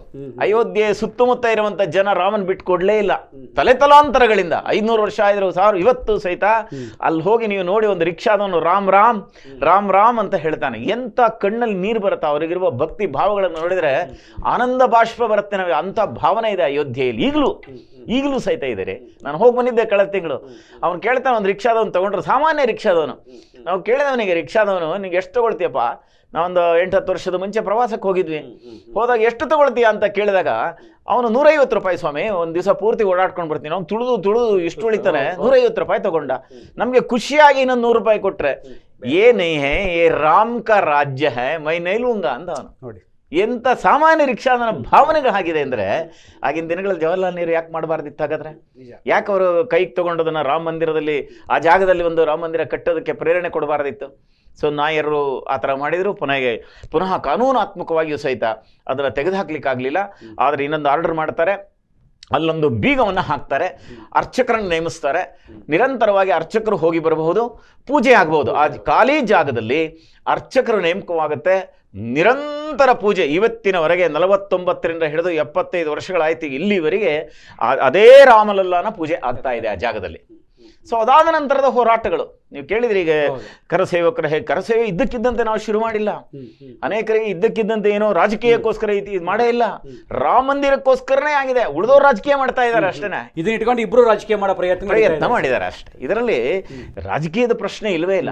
ಅಯೋಧ್ಯೆ ಸುತ್ತಮುತ್ತ ಇರುವಂತ ಜನ ರಾಮನ್ ಬಿಟ್ಕೊಡ್ಲೇ ಇಲ್ಲ. ತಲೆ ತಲಾಂತರಗಳಿಂದ ಐದ್ನೂರು ವರ್ಷ ಆಯ್ತು ಸಾವಿರ ಇವತ್ತು ಸಹಿತ ಅಲ್ಲಿ ಹೋಗಿ ನೀವು ನೋಡಿ ಒಂದು ರಿಕ್ಷಾದವನು ರಾಮ್ ರಾಮ್ ರಾಮ್ ರಾಮ್ ಅಂತ ಹೇಳ್ತಾನೆ. ಎಂತ ಕಣ್ಣಲ್ಲಿ ನೀರು ಬರುತ್ತಾ? ಅವರಿಗಿರುವ ಭಕ್ತಿ ಭಾವಗಳನ್ನು ನೋಡಿದ್ರೆ ಆನಂದ ಬಾಷ್ಪ ಬರುತ್ತೆ ನಾವು ಅಂತ ಭಾವನೆ ಇದೆ ಅಯೋಧ್ಯೆಯಲ್ಲಿ. ಈಗಲೂ ಈಗಲೂ ಸಹಿತ ಇದ್ದಾರೆ ನಾನು ಹೋಗಿ ಬಂದಿದ್ದೆ ಕಳೆದ ತಿಂಗಳು. ಅವ್ನು ಕೇಳ್ತಾನೆ ಒಂದು ರಿಕ್ಷಾದವನು ತಗೊಂಡ್ರು. ಸಾಮಾನ್ಯ ರಿಕ್ಷಾದವನು. ನಾವು ಕೇಳಿದವನಿಗೆ ರಿಕ್ಷಾದವನು ನಿಂಗೆ ಎಷ್ಟು ತಗೊಳ್ತೀಯಪ್ಪ? ನಾವೊಂದು ಎಂಟು ಹತ್ತು ವರ್ಷದ ಮುಂಚೆ ಪ್ರವಾಸಕ್ಕೆ ಹೋಗಿದ್ವಿ. ಹೋದಾಗ ಎಷ್ಟು ತಗೊಳ್ತೀಯ ಅಂತ ಕೇಳಿದಾಗ ಅವನು ನೂರೈವತ್ತು ರೂಪಾಯಿ ಸ್ವಾಮಿ ಒಂದು ದಿವಸ ಪೂರ್ತಿ ಓಡಾಡ್ಕೊಂಡು ಬರ್ತೀನಿ. ಅವ್ನು ತುಳಿದು ತುಳಿದು ಇಷ್ಟು ಉಳಿತಾನೆ ನೂರೈವತ್ತು ರೂಪಾಯಿ ತಗೊಂಡ. ನಮಗೆ ಖುಷಿಯಾಗಿ ಇನ್ನೊಂದು ನೂರು ರೂಪಾಯಿ ಕೊಟ್ರೆ ಏ ನೈ ಹೇ ಏ ರಾಮ್ ಕಾ ರಾಜ್ಯ ಹೇ ಮೈ ನೈಲುಂಗ ಅಂತ ಅವನು. ನೋಡಿ. ಎಂತ ಸಾಮಾನ್ಯ ರಿಕ್ಷಾದನ ಭಾವನೆಗಳು ಆಗಿದೆ ಅಂದ್ರೆ ಆಗಿನ ದಿನಗಳಲ್ಲಿ ಜವಾಹರ್ಲಾಲ್ ನೆಹರು ಯಾಕೆ ಮಾಡಬಾರ್ದಿತ್ತು ಹಾಗಾದ್ರೆ? ಯಾಕೆ ಅವರು ಕೈಗೆ ತಗೊಂಡದನ್ನ ರಾಮ ಮಂದಿರದಲ್ಲಿ ಆ ಜಾಗದಲ್ಲಿ ಒಂದು ರಾಮ ಮಂದಿರ ಕಟ್ಟೋದಕ್ಕೆ ಪ್ರೇರಣೆ ಕೊಡಬಾರ್ದಿತ್ತು? ಸೊ ನಾಯರು ಆ ಥರ ಮಾಡಿದ್ರು. ಪುನಃ ಪುನಃ ಕಾನೂನಾತ್ಮಕವಾಗಿಯೂ ಸಹಿತ ಅದನ್ನು ತೆಗೆದುಹಾಕ್ಲಿಕ್ಕಾಗಲಿಲ್ಲ. ಆದರೆ ಇನ್ನೊಂದು ಆರ್ಡರ್ ಮಾಡ್ತಾರೆ. ಅಲ್ಲೊಂದು ಬೀಗವನ್ನು ಹಾಕ್ತಾರೆ. ಅರ್ಚಕರನ್ನು ನೇಮಿಸ್ತಾರೆ. ನಿರಂತರವಾಗಿ ಅರ್ಚಕರು ಹೋಗಿ ಬರಬಹುದು ಪೂಜೆ ಆಗಬಹುದು. ಆ ಖಾಲಿ ಜಾಗದಲ್ಲಿ ಅರ್ಚಕರು ನೇಮಕವಾಗುತ್ತೆ. ನಿರಂತರ ಪೂಜೆ. ಇವತ್ತಿನವರೆಗೆ ನಲವತ್ತೊಂಬತ್ತರಿಂದ ಹಿಡಿದು ಎಪ್ಪತ್ತೈದು ವರ್ಷಗಳಾಯ್ತು ಇಲ್ಲಿವರೆಗೆ ಅದೇ ರಾಮಲಲ್ಲಾನ ಪೂಜೆ ಆಗ್ತಾ ಇದೆ ಆ ಜಾಗದಲ್ಲಿ. ಸೊ ಅದಾದ ನಂತರದ ಹೋರಾಟಗಳು. ನೀವು ಕೇಳಿದ್ರಿ ಈಗ. ಕರಸೇವಕರ ಹೇಗೆ ಕರಸೇವೆ ಇದ್ದಕ್ಕಿದ್ದಂತೆ ನಾವು ಶುರು ಮಾಡಿಲ್ಲ. ಅನೇಕರಿಗೆ ಇದ್ದಕ್ಕಿದ್ದಂತೆ ಏನೋ ರಾಜಕೀಯಕ್ಕೋಸ್ಕರ ಇದು ಮಾಡೇ ಇಲ್ಲ. ರಾಮ ಮಂದಿರಕ್ಕೋಸ್ಕರನೇ ಆಗಿದೆ. ಉಳಿದವ್ರು ರಾಜಕೀಯ ಮಾಡ್ತಾ ಇದ್ದಾರೆ ಅಷ್ಟೇ ಇದನ್ನ ಇಟ್ಕೊಂಡು ಇಬ್ರು ರಾಜಕೀಯ ಮಾಡೋ ಪ್ರಯತ್ನ ಪ್ರಯತ್ನ ಮಾಡಿದ್ದಾರೆ ಅಷ್ಟೇ. ಇದರಲ್ಲಿ ರಾಜಕೀಯದ ಪ್ರಶ್ನೆ ಇಲ್ಲವೇ ಇಲ್ಲ.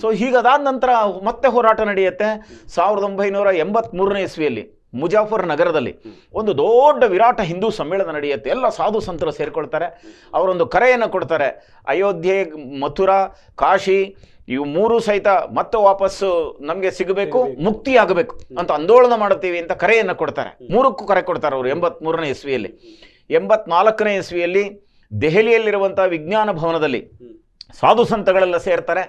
ಸೊ ಹೀಗದಾದ ನಂತರ ಮತ್ತೆ ಹೋರಾಟ ನಡೆಯುತ್ತೆ. ಸಾವಿರದ ಒಂಬೈನೂರ ಎಂಬತ್ಮೂರನೇ ಇಸ್ವಿಯಲ್ಲಿ. ಮುಜಾಫರ್ ನಗರದಲ್ಲಿ ಒಂದು ದೊಡ್ಡ ವಿರಾಟ ಹಿಂದೂ ಸಮ್ಮೇಳನ ನಡೆಯುತ್ತೆ. ಎಲ್ಲ ಸಾಧು ಸಂತರು ಸೇರಿಕೊಳ್ತಾರೆ. ಅವರೊಂದು ಕರೆಯನ್ನು ಕೊಡ್ತಾರೆ. ಅಯೋಧ್ಯೆ ಮಥುರಾ ಕಾಶಿ ಇವು ಮೂರು ಸಹಿತ ಮತ್ತೆ ವಾಪಸ್ಸು ನಮಗೆ ಸಿಗಬೇಕು ಮುಕ್ತಿ ಆಗಬೇಕು ಅಂತ ಆಂದೋಲನ ಮಾಡುತ್ತೀವಿ ಅಂತ ಕರೆಯನ್ನು ಕೊಡ್ತಾರೆ. ಮೂರಕ್ಕೂ ಕರೆ ಕೊಡ್ತಾರೆ ಅವರು ಎಂಬತ್ಮೂರನೇ ಇಸ್ವಿಯಲ್ಲಿ. ಎಂಬತ್ನಾಲ್ಕನೇ ಇಸ್ವಿಯಲ್ಲಿ ದೆಹಲಿಯಲ್ಲಿರುವಂಥ ವಿಜ್ಞಾನ ಭವನದಲ್ಲಿ ಸಾಧು ಸಂತಗಳೆಲ್ಲ ಸೇರ್ತಾರೆ.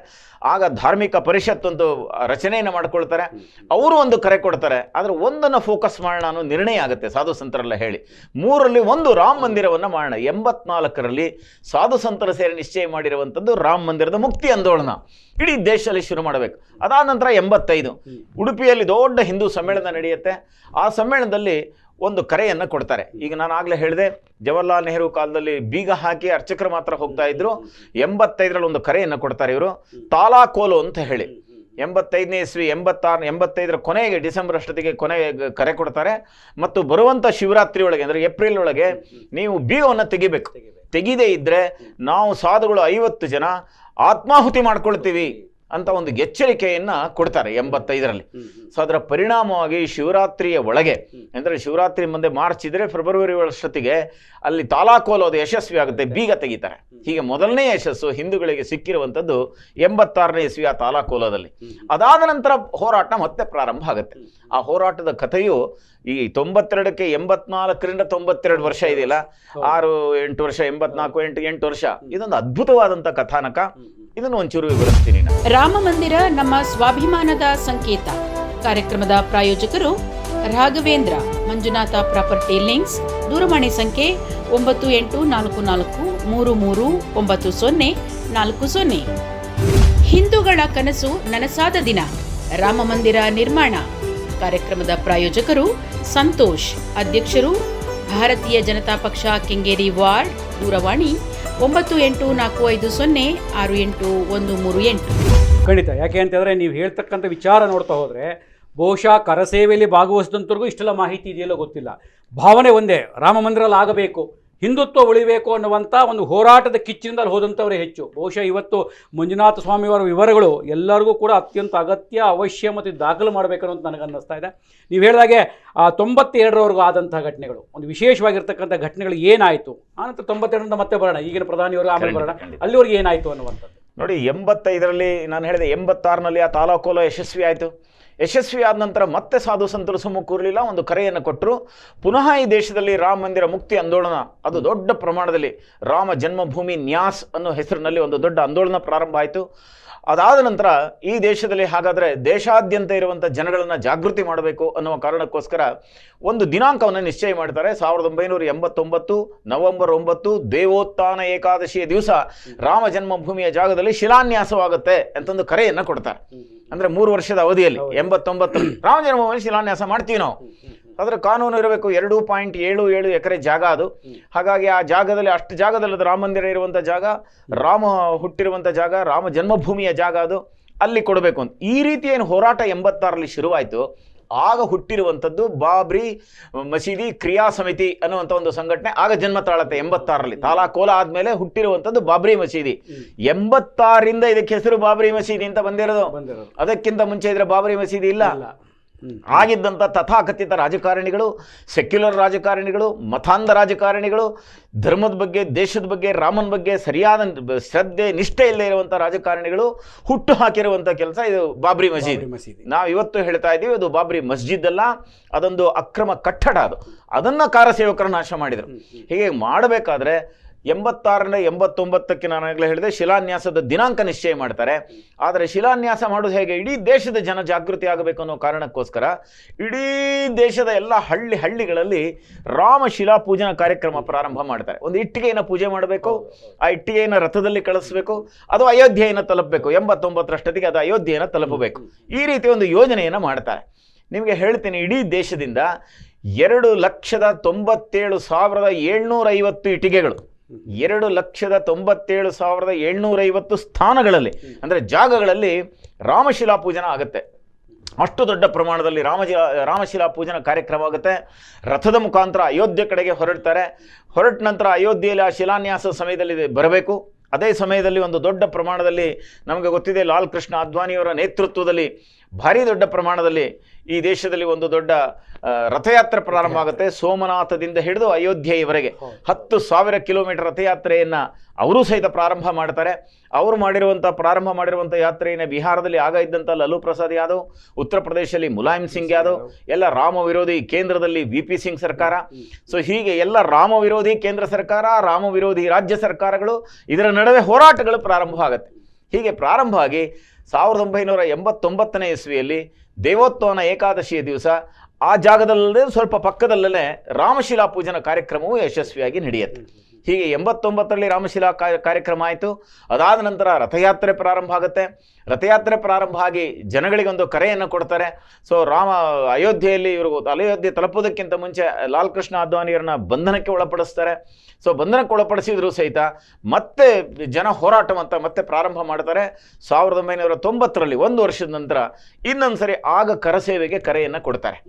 ಆಗ ಧಾರ್ಮಿಕ ಪರಿಷತ್ ಒಂದು ರಚನೆಯನ್ನು ಮಾಡ್ಕೊಳ್ತಾರೆ. ಅವರು ಒಂದು ಕರೆ ಕೊಡ್ತಾರೆ. ಆದರೆ ಒಂದನ್ನು ಫೋಕಸ್ ಮಾಡೋಣ ಅನ್ನೋ ನಿರ್ಣಯ ಆಗುತ್ತೆ ಸಾಧು ಸಂತರೆಲ್ಲ ಹೇಳಿ. ಮೂರರಲ್ಲಿ ಒಂದು ರಾಮ ಮಂದಿರವನ್ನು ಮಾಡೋಣ. ಎಂಬತ್ನಾಲ್ಕರಲ್ಲಿ ಸಾಧು ಸಂತರ ಸೇರಿ ನಿಶ್ಚಯ ಮಾಡಿರುವಂಥದ್ದು ರಾಮ ಮಂದಿರದ ಮುಕ್ತಿ ಆಂದೋಲನ ಇಡೀ ದೇಶದಲ್ಲಿ ಶುರು ಮಾಡಬೇಕು. ಅದಾದ ನಂತರ ಎಂಬತ್ತೈದು. ಉಡುಪಿಯಲ್ಲಿ ದೊಡ್ಡ ಹಿಂದೂ ಸಮ್ಮೇಳನ ನಡೆಯುತ್ತೆ. ಆ ಸಮ್ಮೇಳನದಲ್ಲಿ ಒಂದು ಕರೆಯನ್ನು ಕೊಡ್ತಾರೆ. ಈಗ ನಾನು ಆಗಲೇ ಹೇಳಿದೆ, ಜವಾಹರ್ಲಾಲ್ ನೆಹರು ಕಾಲದಲ್ಲಿ ಬೀಗ ಹಾಕಿ ಅರ್ಚಕರು ಮಾತ್ರ ಹೋಗ್ತಾ ಇದ್ರು. ಎಂಬತ್ತೈದರಲ್ಲಿ ಒಂದು ಕರೆಯನ್ನು ಕೊಡ್ತಾರೆ ಇವರು. ತಾಲಾಕೋಲು ಅಂತ ಹೇಳಿ. ಎಂಬತ್ತೈದನೇ ಇಸ್ವಿ, ಎಂಬತ್ತಾರು, ಎಂಬತ್ತೈದರ ಕೊನೆಗೆ, ಡಿಸೆಂಬರ್ ಅಷ್ಟೊತ್ತಿಗೆ ಕೊನೆಗೆ ಕರೆ ಕೊಡ್ತಾರೆ. ಮತ್ತು ಬರುವಂಥ ಶಿವರಾತ್ರಿ ಒಳಗೆ, ಅಂದರೆ ಏಪ್ರಿಲ್ ಒಳಗೆ ನೀವು ಬೀಗವನ್ನು ತೆಗಿಬೇಕು. ತೆಗೀದೇ ಇದ್ದರೆ ನಾವು ಸಾಧುಗಳು ಐವತ್ತು ಜನ ಆತ್ಮಾಹುತಿ ಮಾಡ್ಕೊಳ್ತೀವಿ. ಅಂತ ಒಂದು ಎಚ್ಚರಿಕೆಯನ್ನ ಕೊಡ್ತಾರೆ ಎಂಬತ್ತೈದರಲ್ಲಿ. ಸೊ ಅದರ ಪರಿಣಾಮವಾಗಿ ಶಿವರಾತ್ರಿಯ ಒಳಗೆ ಅಂದರೆ ಶಿವರಾತ್ರಿ ಮುಂದೆ ಮಾರ್ಚ್ ಇದ್ರೆ ಫೆಬ್ರವರಿ ವರ್ಷತ್ತಿಗೆ ಅಲ್ಲಿ ತಾಲಾಕೋಲೋದು ಯಶಸ್ವಿ ಆಗುತ್ತೆ ಬೀಗ ತೆಗಿತಾರೆ. ಹೀಗೆ ಮೊದಲನೇ ಯಶಸ್ಸು ಹಿಂದೂಗಳಿಗೆ ಸಿಕ್ಕಿರುವಂಥದ್ದು ಎಂಬತ್ತಾರನೇ ಇಸ್ವಿ ಆ ತಾಲಾಕೋಲದಲ್ಲಿ ಅದಾದ ನಂತರ ಹೋರಾಟ ಮತ್ತೆ ಪ್ರಾರಂಭ ಆಗುತ್ತೆ. ಆ ಹೋರಾಟದ ಕಥೆಯು ಈ ತೊಂಬತ್ತೆರಡಕ್ಕೆ ಎಂಬತ್ನಾಲ್ಕರಿಂದ ತೊಂಬತ್ತೆರಡು ವರ್ಷ ಇದೆಯಲ್ಲ? ಆರು ಎಂಟು ವರ್ಷ ಎಂಬತ್ನಾಲ್ಕು ಎಂಟು ಎಂಟು ವರ್ಷ. ಇದೊಂದು ಅದ್ಭುತವಾದಂಥ ಕಥಾನಕ. ಇದನ್ನು ಒಂಚೂರು ವಿವರಿಸ್ತೀನಿ ರಾಮ ಮಂದಿರ ನಮ್ಮ ಸ್ವಾಭಿಮಾನದ ಸಂಕೇತ. ಕಾರ್ಯಕ್ರಮದ ಪ್ರಾಯೋಜಕರು ರಾಘವೇಂದ್ರ, ಮಂಜುನಾಥ ಪ್ರಾಪರ್ಟಿ ಲಿಂಕ್ಸ್, ದೂರವಾಣಿ ಸಂಖ್ಯೆ ಒಂಬತ್ತು ಎಂಟು ನಾಲ್ಕು ನಾಲ್ಕು ಮೂರು ಮೂರು ಒಂಬತ್ತು ಸೊನ್ನೆ ನಾಲ್ಕು ಸೊನ್ನೆ. ಹಿಂದೂಗಳ ಕನಸು ನನಸಾದ ದಿನ. ರಾಮ ಮಂದಿರ ನಿರ್ಮಾಣ. ಕಾರ್ಯಕ್ರಮದ ಪ್ರಾಯೋಜಕರು ಸಂತೋಷ್, ಅಧ್ಯಕ್ಷರು ಭಾರತೀಯ ಜನತಾ ಪಕ್ಷ ಕೆಂಗೇರಿ ವಾರ್ಡ್, ದೂರವಾಣಿ ಒಂಬತ್ತು ಎಂಟು ನಾಲ್ಕು ಐದು ಸೊನ್ನೆ ಆರು ಎಂಟು ಒಂದು ಮೂರು ಎಂಟು. ಖಂಡಿತ. ಯಾಕೆ ಅಂತಂದರೆ ನೀವು ಹೇಳ್ತಕ್ಕಂಥ ವಿಚಾರ ನೋಡ್ತಾ ಹೋದರೆ, ಬಹುಶಃ ಕರಸೇವೆಯಲ್ಲಿ ಭಾಗವಹಿಸಿದಂಥವ್ರಿಗೂ ಇಷ್ಟೆಲ್ಲ ಮಾಹಿತಿ ಇದೆಯಲ್ಲೋ ಗೊತ್ತಿಲ್ಲ. ಭಾವನೆ ಒಂದೇ, ರಾಮ ಮಂದಿರಲ್ಲಿ ಆಗಬೇಕು. ಹಿಂದುತ್ವ ಉಳಿಬೇಕು ಅನ್ನುವಂಥ ಒಂದು ಹೋರಾಟದ ಕಿಚ್ಚಿನಿಂದ ಹೋದಂಥವರೇ ಹೆಚ್ಚು. ಬಹುಶಃ ಇವತ್ತು ಮಂಜುನಾಥ ಸ್ವಾಮಿಯವರ ವಿವರಗಳು ಎಲ್ಲರಿಗೂ ಕೂಡ ಅತ್ಯಂತ ಅಗತ್ಯ ಅವಶ್ಯ ಮತ್ತು ದಾಖಲು ಮಾಡಬೇಕನ್ನೋದು ನನಗನ್ನಿಸ್ತಾ ಇದೆ. ನೀವು ಹೇಳಿದಾಗೆ ಆ ತೊಂಬತ್ತೆರಡರವರೆಗೂ ಆದಂತಹ ಘಟನೆಗಳು ಒಂದು ವಿಶೇಷವಾಗಿರ್ತಕ್ಕಂಥ ಘಟನೆಗಳು ಏನಾಯಿತು? ಆನಂತರ ತೊಂಬತ್ತೆರಡರಿಂದ ಮತ್ತೆ ಬರೋಣ ಈಗಿನ ಪ್ರಧಾನಿಯವರು ಆಮೇಲೆ ಬರೋಣ. ಅಲ್ಲಿವರೆಗೆ ಏನಾಯಿತು ಅನ್ನುವಂಥದ್ದು? ನೋಡಿ ಎಂಬತ್ತೈದರಲ್ಲಿ ನಾನು ಹೇಳಿದೆ ಎಂಬತ್ತಾರನಲ್ಲಿ ಆ ತಾಲೂಕೋಲ ಯಶಸ್ವಿ ಆಯಿತು ಯಶಸ್ವಿ ಆದ ನಂತರ ಮತ್ತೆ ಸಾಧು ಸಂತರು ಸುಮ್ಮ ಕೂರಲಿಲ್ಲ, ಒಂದು ಕರೆಯನ್ನು ಕೊಟ್ಟರು ಪುನಃ ಈ ದೇಶದಲ್ಲಿ ರಾಮ ಮಂದಿರ ಮುಕ್ತಿ ಆಂದೋಲನ ಅದು ದೊಡ್ಡ ಪ್ರಮಾಣದಲ್ಲಿ ರಾಮ ಜನ್ಮಭೂಮಿ ನ್ಯಾಸ್ ಅನ್ನೋ ಹೆಸರಿನಲ್ಲಿ ಒಂದು ದೊಡ್ಡ ಆಂದೋಲನ ಪ್ರಾರಂಭ ಆಯಿತು. ಅದಾದ ನಂತರ ಈ ದೇಶದಲ್ಲಿ ಹಾಗಾದರೆ ದೇಶಾದ್ಯಂತ ಇರುವಂಥ ಜನಗಳನ್ನು ಜಾಗೃತಿ ಮಾಡಬೇಕು ಅನ್ನುವ ಕಾರಣಕ್ಕೋಸ್ಕರ ಒಂದು ದಿನಾಂಕವನ್ನು ನಿಶ್ಚಯ ಮಾಡ್ತಾರೆ. ಸಾವಿರದ ಒಂಬೈನೂರ ಎಂಬತ್ತೊಂಬತ್ತು ನವೆಂಬರ್ ಒಂಬತ್ತು ದೇವೋತ್ಥಾನ ಏಕಾದಶಿಯ ದಿವಸ ರಾಮ ಜನ್ಮಭೂಮಿಯ ಜಾಗದಲ್ಲಿ ಶಿಲಾನ್ಯಾಸವಾಗುತ್ತೆ ಅಂತಂದು ಕರೆಯನ್ನು ಕೊಡ್ತಾರೆ. ಅಂದರೆ ಮೂರು ವರ್ಷದ ಅವಧಿಯಲ್ಲಿ ಎಂಬತ್ತೊಂಬತ್ತು ರಾಮ ಜನ್ಮಭೂಮಿ ಶಿಲಾನ್ಯಾಸ ಮಾಡ್ತೀವಿ ನಾವು. ಅದರ ಕಾನೂನು ಇರಬೇಕು ಎರಡು ಪಾಯಿಂಟ್ ಏಳು ಏಳು ಎಕರೆ ಜಾಗ ಅದು. ಹಾಗಾಗಿ ಆ ಜಾಗದಲ್ಲಿ ಅಷ್ಟು ಜಾಗದಲ್ಲಿ ಅದು ರಾಮ ಮಂದಿರ ಇರುವಂಥ ಜಾಗ ರಾಮ ಹುಟ್ಟಿರುವಂಥ ಜಾಗ ರಾಮ ಜನ್ಮಭೂಮಿಯ ಜಾಗ ಅದು ಅಲ್ಲಿ ಕೊಡಬೇಕು ಅಂತ. ಈ ರೀತಿ ಏನು ಹೋರಾಟ ಎಂಬತ್ತಾರಲ್ಲಿ ಶುರುವಾಯಿತು. ಆಗ ಹುಟ್ಟಿರುವಂಥದ್ದು ಬಾಬ್ರಿ ಮಸೀದಿ ಕ್ರಿಯಾ ಸಮಿತಿ ಅನ್ನುವಂಥ ಒಂದು ಸಂಘಟನೆ ಆಗ ಜನ್ಮ ತಾಳತ್ತೆ ಎಂಬತ್ತಾರರಲ್ಲಿ ತಾಲಾಕೋಲ ಆದಮೇಲೆ ಹುಟ್ಟಿರುವಂಥದ್ದು ಬಾಬ್ರಿ ಮಸೀದಿ. ಎಂಬತ್ತಾರರಿಂದ ಇದಕ್ಕೆ ಹೆಸರು ಬಾಬ್ರಿ ಮಸೀದಿ ಅಂತ ಬಂದಿರೋದು. ಅದಕ್ಕಿಂತ ಮುಂಚೆ ಇದ್ರೆ ಬಾಬ್ರಿ ಮಸೀದಿ ಇಲ್ಲ. ಆಗಿದ್ದಂಥ ತಥಾಕಥಿತ ರಾಜಕಾರಣಿಗಳು ಸೆಕ್ಯುಲರ್ ರಾಜಕಾರಣಿಗಳು ಮತಾಂಧ ರಾಜಕಾರಣಿಗಳು ಧರ್ಮದ ಬಗ್ಗೆ ದೇಶದ ಬಗ್ಗೆ ರಾಮನ ಬಗ್ಗೆ ಸರಿಯಾದ ಶ್ರದ್ಧೆ ನಿಷ್ಠೆ ಇಲ್ಲದೆ ಇರುವಂಥ ರಾಜಕಾರಣಿಗಳು ಹುಟ್ಟು ಹಾಕಿರುವಂಥ ಕೆಲಸ ಇದು ಬಾಬ್ರಿ ಮಸೀದಿ. ಮಸೀದಿ. ನಾವು ಇವತ್ತು ಹೇಳ್ತಾ ಇದ್ದೀವಿ ಅದು ಬಾಬ್ರಿ ಮಸ್ಜಿದ್ ಅಲ್ಲ ಅದೊಂದು ಅಕ್ರಮ ಕಟ್ಟಡ ಅದು. ಅದನ್ನ ಕಾರಸೇವಕರು ನಾಶ ಮಾಡಿದರು. ಹೀಗೆ ಮಾಡಬೇಕಾದ್ರೆ ಎಂಬತ್ತಾರರಿಂದ ಎಂಬತ್ತೊಂಬತ್ತಕ್ಕೆ ನಾನು ಆಗಲೇ ಹೇಳಿದೆ, ಶಿಲಾನ್ಯಾಸದ ದಿನಾಂಕ ನಿಶ್ಚಯ ಮಾಡ್ತಾರೆ. ಆದರೆ ಶಿಲಾನ್ಯಾಸ ಮಾಡೋದು ಹೇಗೆ? ಇಡೀ ದೇಶದ ಜನ ಜಾಗೃತಿ ಆಗಬೇಕು ಅನ್ನೋ ಕಾರಣಕ್ಕೋಸ್ಕರ ಇಡೀ ದೇಶದ ಎಲ್ಲ ಹಳ್ಳಿ ಹಳ್ಳಿಗಳಲ್ಲಿ ರಾಮ ಶಿಲಾ ಪೂಜನ ಕಾರ್ಯಕ್ರಮ ಪ್ರಾರಂಭ ಮಾಡ್ತಾರೆ. ಒಂದು ಇಟ್ಟಿಗೆಯನ್ನು ಪೂಜೆ ಮಾಡಬೇಕು, ಆ ಇಟ್ಟಿಗೆಯನ್ನು ರಥದಲ್ಲಿ ಕಳಿಸ್ಬೇಕು ಅದು ಅಯೋಧ್ಯೆಯನ್ನು ತಲುಪಬೇಕು, ಎಂಬತ್ತೊಂಬತ್ತರಷ್ಟೊತ್ತಿಗೆ ಅದು ಅಯೋಧ್ಯೆಯನ್ನು ತಲುಪಬೇಕು. ಈ ರೀತಿ ಒಂದು ಯೋಜನೆಯನ್ನು ಮಾಡ್ತಾರೆ. ನಿಮಗೆ ಹೇಳ್ತೀನಿ, ಇಡೀ ದೇಶದಿಂದ ಎರಡು ಲಕ್ಷದ ತೊಂಬತ್ತೇಳು ಸಾವಿರದ ಏಳ್ನೂರ ಐವತ್ತು ಇಟ್ಟಿಗೆಗಳು ಎರಡು ಲಕ್ಷದ ತೊಂಬತ್ತೇಳು ಸಾವಿರದ ಏಳ್ನೂರ ಐವತ್ತು ಸ್ಥಾನಗಳಲ್ಲಿ, ಅಂದರೆ ಜಾಗಗಳಲ್ಲಿ ರಾಮಶಿಲಾ ಪೂಜನ ಆಗುತ್ತೆ. ಅಷ್ಟು ದೊಡ್ಡ ಪ್ರಮಾಣದಲ್ಲಿ ರಾಮಜ ರಾಮಶಿಲಾ ಪೂಜನ ಕಾರ್ಯಕ್ರಮ ಆಗುತ್ತೆ. ರಥದ ಮುಖಾಂತರ ಅಯೋಧ್ಯೆ ಕಡೆಗೆ ಹೊರಡ್ತಾರೆ. ಹೊರಟ ನಂತರ ಅಯೋಧ್ಯೆಯಲ್ಲಿ ಆ ಶಿಲಾನ್ಯಾಸ ಸಮಯದಲ್ಲಿ ಬರಬೇಕು. ಅದೇ ಸಮಯದಲ್ಲಿ ಒಂದು ದೊಡ್ಡ ಪ್ರಮಾಣದಲ್ಲಿ ನಮಗೆ ಗೊತ್ತಿದೆ ಲಾಲ್ ಕೃಷ್ಣ ಅದ್ವಾನಿಯವರ ನೇತೃತ್ವದಲ್ಲಿ ಭಾರಿ ದೊಡ್ಡ ಪ್ರಮಾಣದಲ್ಲಿ ಈ ದೇಶದಲ್ಲಿ ಒಂದು ದೊಡ್ಡ ರಥಯಾತ್ರೆ ಪ್ರಾರಂಭ ಆಗುತ್ತೆ ಸೋಮನಾಥದಿಂದ ಹಿಡಿದು ಅಯೋಧ್ಯೆಯವರೆಗೆ ಹತ್ತು ಸಾವಿರ ಕಿಲೋಮೀಟರ್ ರಥಯಾತ್ರೆಯನ್ನು ಅವರು ಸಹಿತ ಪ್ರಾರಂಭ ಮಾಡ್ತಾರೆ. ಅವರು ಮಾಡಿರುವಂಥ ಪ್ರಾರಂಭ ಮಾಡಿರುವಂಥ ಯಾತ್ರೆಯನ್ನು ಬಿಹಾರದಲ್ಲಿ ಆಗ ಇದ್ದಂಥ ಲಲ್ಲೂ ಪ್ರಸಾದ್ ಯಾದವ್, ಉತ್ತರ ಪ್ರದೇಶದಲ್ಲಿ ಮುಲಾಯಂ ಸಿಂಗ್ ಯಾದವ್, ಎಲ್ಲ ರಾಮ ವಿರೋಧಿ ಕೇಂದ್ರದಲ್ಲಿ ವಿ ಪಿ ಸಿಂಗ್ ಸರ್ಕಾರ. ಸೊ ಹೀಗೆ ಎಲ್ಲ ರಾಮ ವಿರೋಧಿ ಕೇಂದ್ರ ಸರ್ಕಾರ, ರಾಮ ವಿರೋಧಿ ರಾಜ್ಯ ಸರ್ಕಾರಗಳು ಇದರ ನಡುವೆ ಹೋರಾಟಗಳು ಪ್ರಾರಂಭ ಆಗುತ್ತೆ ಹೀಗೆ ಪ್ರಾರಂಭ ಆಗಿ ಸಾವಿರದ ಒಂಬೈನೂರ ಎಂಬತ್ತೊಂಬತ್ತನೇ ಇಸ್ವಿಯಲ್ಲಿ ದೇವೋತ್ಥಾನ ಏಕಾದಶಿಯ ದಿವಸ ಆ ಜಾಗದಲ್ಲೇ ಸ್ವಲ್ಪ ಪಕ್ಕದಲ್ಲೇ ರಾಮಶಿಲಾ ಪೂಜನ ಕಾರ್ಯಕ್ರಮವು ಯಶಸ್ವಿಯಾಗಿ ನಡೆಯುತ್ತೆ. ಹೀಗೆ ಎಂಬತ್ತೊಂಬತ್ತರಲ್ಲಿ ರಾಮಶಿಲಾ ಕಾರ್ಯಕ್ರಮ ಆಯಿತು. ಅದಾದ ನಂತರ ರಥಯಾತ್ರೆ ಪ್ರಾರಂಭ ಆಗುತ್ತೆ. ರಥಯಾತ್ರೆ ಪ್ರಾರಂಭ ಆಗಿ ಜನಗಳಿಗೆ ಒಂದು ಕರೆಯನ್ನು ಕೊಡ್ತಾರೆ. ಸೊ ರಾಮ ಅಯೋಧ್ಯೆಯಲ್ಲಿ ಇವರು ಅಯೋಧ್ಯೆ ತಲುಪೋದಕ್ಕಿಂತ ಮುಂಚೆ ಲಾಲ್ ಕೃಷ್ಣ ಅದ್ವಾನಿಯರನ್ನ ಬಂಧನಕ್ಕೆ ಒಳಪಡಿಸ್ತಾರೆ. ಸೊ ಬಂಧನಕ್ಕೆ ಒಳಪಡಿಸಿದ್ರು ಸಹಿತ ಮತ್ತೆ ಜನ ಹೋರಾಟವಂತ ಮತ್ತೆ ಪ್ರಾರಂಭ ಮಾಡ್ತಾರೆ. ಸಾವಿರದ ಒಂಬೈನೂರ ತೊಂಬತ್ತರಲ್ಲಿ ಒಂದು ವರ್ಷದ ನಂತರ ಇನ್ನೊಂದು ಸರಿ ಆಗ ಕರಸೇವೆಗೆ ಕರೆಯನ್ನು ಕೊಡ್ತಾರೆ.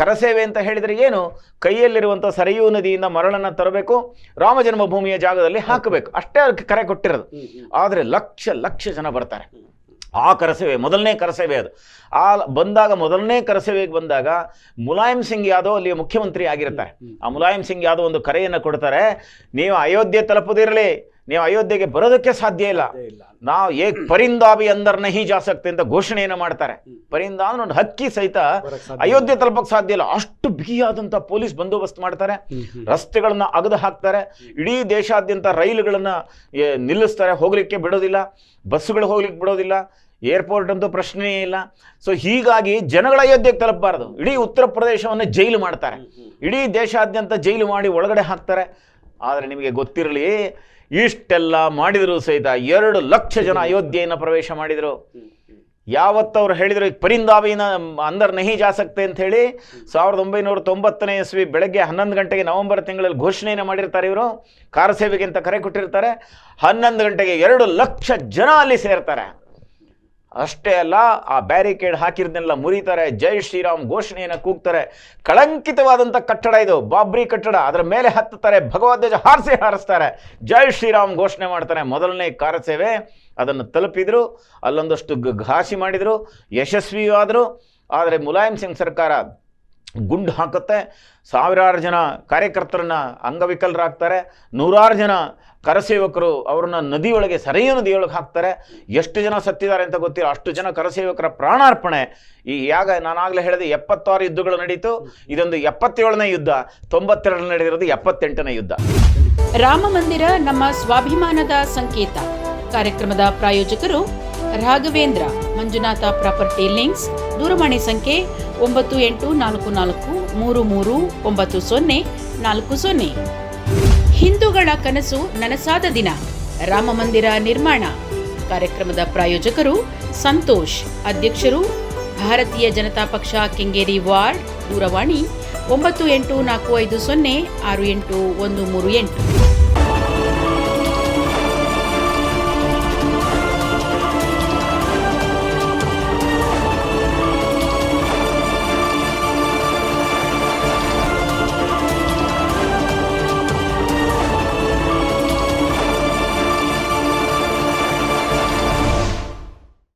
ಕರಸೇವೆ ಅಂತ ಹೇಳಿದರೆ ಏನು? ಕೈಯಲ್ಲಿರುವಂಥ ಸರಯೂ ನದಿಯಿಂದ ಮರಳನ್ನು ತರಬೇಕು ರಾಮ ಜನ್ಮಭೂಮಿಯ ಜಾಗದಲ್ಲಿ ಹಾಕಬೇಕು. ಅಷ್ಟೇ ಅದಕ್ಕೆ ಕರೆ ಕೊಟ್ಟಿರೋದು. ಆದರೆ ಲಕ್ಷ ಲಕ್ಷ ಜನ ಬರ್ತಾರೆ. ಆ ಕರಸೇವೆ ಮೊದಲನೇ ಕರಸೇವೆ ಅದು. ಆ ಬಂದಾಗ ಮೊದಲನೇ ಕರಸೇವೆಗೆ ಬಂದಾಗ ಮುಲಾಯಂ ಸಿಂಗ್ ಯಾದವ್ ಅಲ್ಲಿ ಮುಖ್ಯಮಂತ್ರಿ ಆಗಿರ್ತಾರೆ. ಆ ಮುಲಾಯಂ ಸಿಂಗ್ ಯಾದವ್ ಒಂದು ಕರೆಯನ್ನು ಕೊಡ್ತಾರೆ. ನೀವು ಅಯೋಧ್ಯೆ ತಲುಪದಿರಲಿ ನೀವು ಅಯೋಧ್ಯೆಗೆ ಬರೋದಕ್ಕೆ ಸಾಧ್ಯ ಇಲ್ಲ. ನಾವು ಏಕ್ ಪರಿಂದಾಬಿ ಅಂದರ್ ನಹಿ ಜಾಸಕ್ತಿ ಅಂತ ಘೋಷಣೆಯನ್ನು ಮಾಡ್ತಾರೆ. ಪರಿಂದ ಅಂದ್ರೆ ಒಂದು ಹಕ್ಕಿ ಸಹಿತ ಅಯೋಧ್ಯೆ ತಲುಪಕ್ಕೆ ಸಾಧ್ಯ ಇಲ್ಲ. ಅಷ್ಟು ಬಿಗಿಯಾದಂಥ ಪೊಲೀಸ್ ಬಂದೋಬಸ್ತ್ ಮಾಡ್ತಾರೆ. ರಸ್ತೆಗಳನ್ನ ಅಗದು ಹಾಕ್ತಾರೆ. ಇಡೀ ದೇಶಾದ್ಯಂತ ರೈಲುಗಳನ್ನ ನಿಲ್ಲಿಸ್ತಾರೆ. ಹೋಗ್ಲಿಕ್ಕೆ ಬಿಡೋದಿಲ್ಲ. ಬಸ್ಸುಗಳು ಹೋಗ್ಲಿಕ್ಕೆ ಬಿಡೋದಿಲ್ಲ. ಏರ್ಪೋರ್ಟ್ ಅಂತೂ ಪ್ರಶ್ನೆಯೇ ಇಲ್ಲ. ಸೊ ಹೀಗಾಗಿ ಜನಗಳ ಅಯೋಧ್ಯೆಗೆ ತಲುಪಬಾರದು. ಇಡೀ ಉತ್ತರ ಪ್ರದೇಶವನ್ನು ಜೈಲು ಮಾಡ್ತಾರೆ. ಇಡೀ ದೇಶಾದ್ಯಂತ ಜೈಲು ಮಾಡಿ ಒಳಗಡೆ ಹಾಕ್ತಾರೆ. ಆದರೆ ನಿಮಗೆ ಗೊತ್ತಿರಲಿ ಇಷ್ಟೆಲ್ಲ ಮಾಡಿದರೂ ಸಹಿತ ಎರಡು ಲಕ್ಷ ಜನ ಅಯೋಧ್ಯೆಯನ್ನು ಪ್ರವೇಶ ಮಾಡಿದರು. ಯಾವತ್ತವ್ರು ಹೇಳಿದ್ರು ಈಗ ಪರಿಂದಾವಿನ ಅಂದರ್ ನಹಿ ಜಾಸಕ್ತೆ ಅಂತ ಹೇಳಿ ಸಾವಿರದ ಒಂಬೈನೂರ ತೊಂಬತ್ತನೇ ಇಸ್ವಿ ಬೆಳಗ್ಗೆ ಹನ್ನೊಂದು ಗಂಟೆಗೆ ನವೆಂಬರ್ ತಿಂಗಳಲ್ಲಿ ಘೋಷಣೆಯನ್ನು ಮಾಡಿರ್ತಾರೆ ಇವರು. ಕಾರಸೇವೆಗೆ ಅಂತ ಕರೆ ಕೊಟ್ಟಿರ್ತಾರೆ. ಹನ್ನೊಂದು ಗಂಟೆಗೆ ಎರಡು ಲಕ್ಷ ಜನ ಅಲ್ಲಿ ಸೇರ್ತಾರೆ. ಅಷ್ಟೇ ಅಲ್ಲ, ಆ ಬ್ಯಾರಿಕೇಡ್ ಹಾಕಿರೋದನ್ನೆಲ್ಲ ಮುರಿತಾರೆ. ಜೈ ಶ್ರೀರಾಮ್ ಘೋಷಣೆಯನ್ನು ಕೂಗ್ತಾರೆ. ಕಳಂಕಿತವಾದಂಥ ಕಟ್ಟಡ ಇದು, ಬಾಬ್ರಿ ಕಟ್ಟಡ. ಅದರ ಮೇಲೆ ಹತ್ತುತ್ತಾರೆ ಭಗವದ್ವಜ ಹಾರಿಸಿ ಹಾರಿಸ್ತಾರೆ. ಜೈ ಶ್ರೀರಾಮ್ ಘೋಷಣೆ ಮಾಡ್ತಾರೆ. ಮೊದಲನೇ ಕಾರ್ಯಸೇವೆ ಅದನ್ನು ತಲುಪಿದ್ರು, ಅಲ್ಲೊಂದಷ್ಟು ಘಾಸಿ ಮಾಡಿದರು, ಯಶಸ್ವಿಯೂ ಆದರು. ಆದರೆ ಮುಲಾಯಂ ಸಿಂಗ್ ಸರ್ಕಾರ ಗುಂಡು ಹಾಕುತ್ತೆ. ಸಾವಿರಾರು ಜನ ಕಾರ್ಯಕರ್ತರನ್ನ ಅಂಗವಿಕಲರಾಗ್ತಾರೆ. ನೂರಾರು ಜನ ಕರಸೇವಕರು ಅವ್ರನ್ನ ನದಿಯೊಳಗೆ ಸರಿಯ ನದಿಯೊಳಗೆ ಹಾಕ್ತಾರೆ. ಎಷ್ಟು ಜನ ಸತ್ತಿದ್ದಾರೆ ಅಂತ ಗೊತ್ತಿಲ್ಲ. ಅಷ್ಟು ಜನ ಕರಸೇವಕರ ಪ್ರಾಣಾರ್ಪಣೆ. ಈ ಯಾಗ ನಾನಾಗಲೇ ಹೇಳಿದೆ, ಎಪ್ಪತ್ತಾರು ಯುದ್ಧಗಳು ನಡೀತು. ಇದೊಂದು ಎಪ್ಪತ್ತೇಳನೇ ಯುದ್ಧ. ತೊಂಬತ್ತೆರಡರಲ್ಲಿ ನಡೆದಿರೋದು ಎಪ್ಪತ್ತೆಂಟನೇ ಯುದ್ಧ. ರಾಮ ಮಂದಿರ ನಮ್ಮ ಸ್ವಾಭಿಮಾನದ ಸಂಕೇತ. ಕಾರ್ಯಕ್ರಮದ ಪ್ರಾಯೋಜಕರು ರಾಘವೇಂದ್ರ, ಮಂಜುನಾಥ ಪ್ರಾಪರ್ಟಿ ಲಿಂಕ್ಸ್, ದೂರವಾಣಿ ಸಂಖ್ಯೆ ಒಂಬತ್ತು ಎಂಟು ನಾಲ್ಕು ನಾಲ್ಕು ಮೂರು ಮೂರು ಒಂಬತ್ತು ಸೊನ್ನೆ ನಾಲ್ಕು ಸೊನ್ನೆ. ಹಿಂದೂಗಳ ಕನಸು ನನಸಾದ ದಿನ. ರಾಮ ಮಂದಿರ ನಿರ್ಮಾಣ. ಕಾರ್ಯಕ್ರಮದ ಪ್ರಾಯೋಜಕರು ಸಂತೋಷ್, ಅಧ್ಯಕ್ಷರು ಭಾರತೀಯ ಜನತಾ ಪಕ್ಷ ಕೆಂಗೇರಿ ವಾರ್ಡ್, ದೂರವಾಣಿ ಒಂಬತ್ತು ಎಂಟು ನಾಲ್ಕು ಐದು ಸೊನ್ನೆ ಆರು ಎಂಟು ಒಂದು ಮೂರು ಎಂಟು.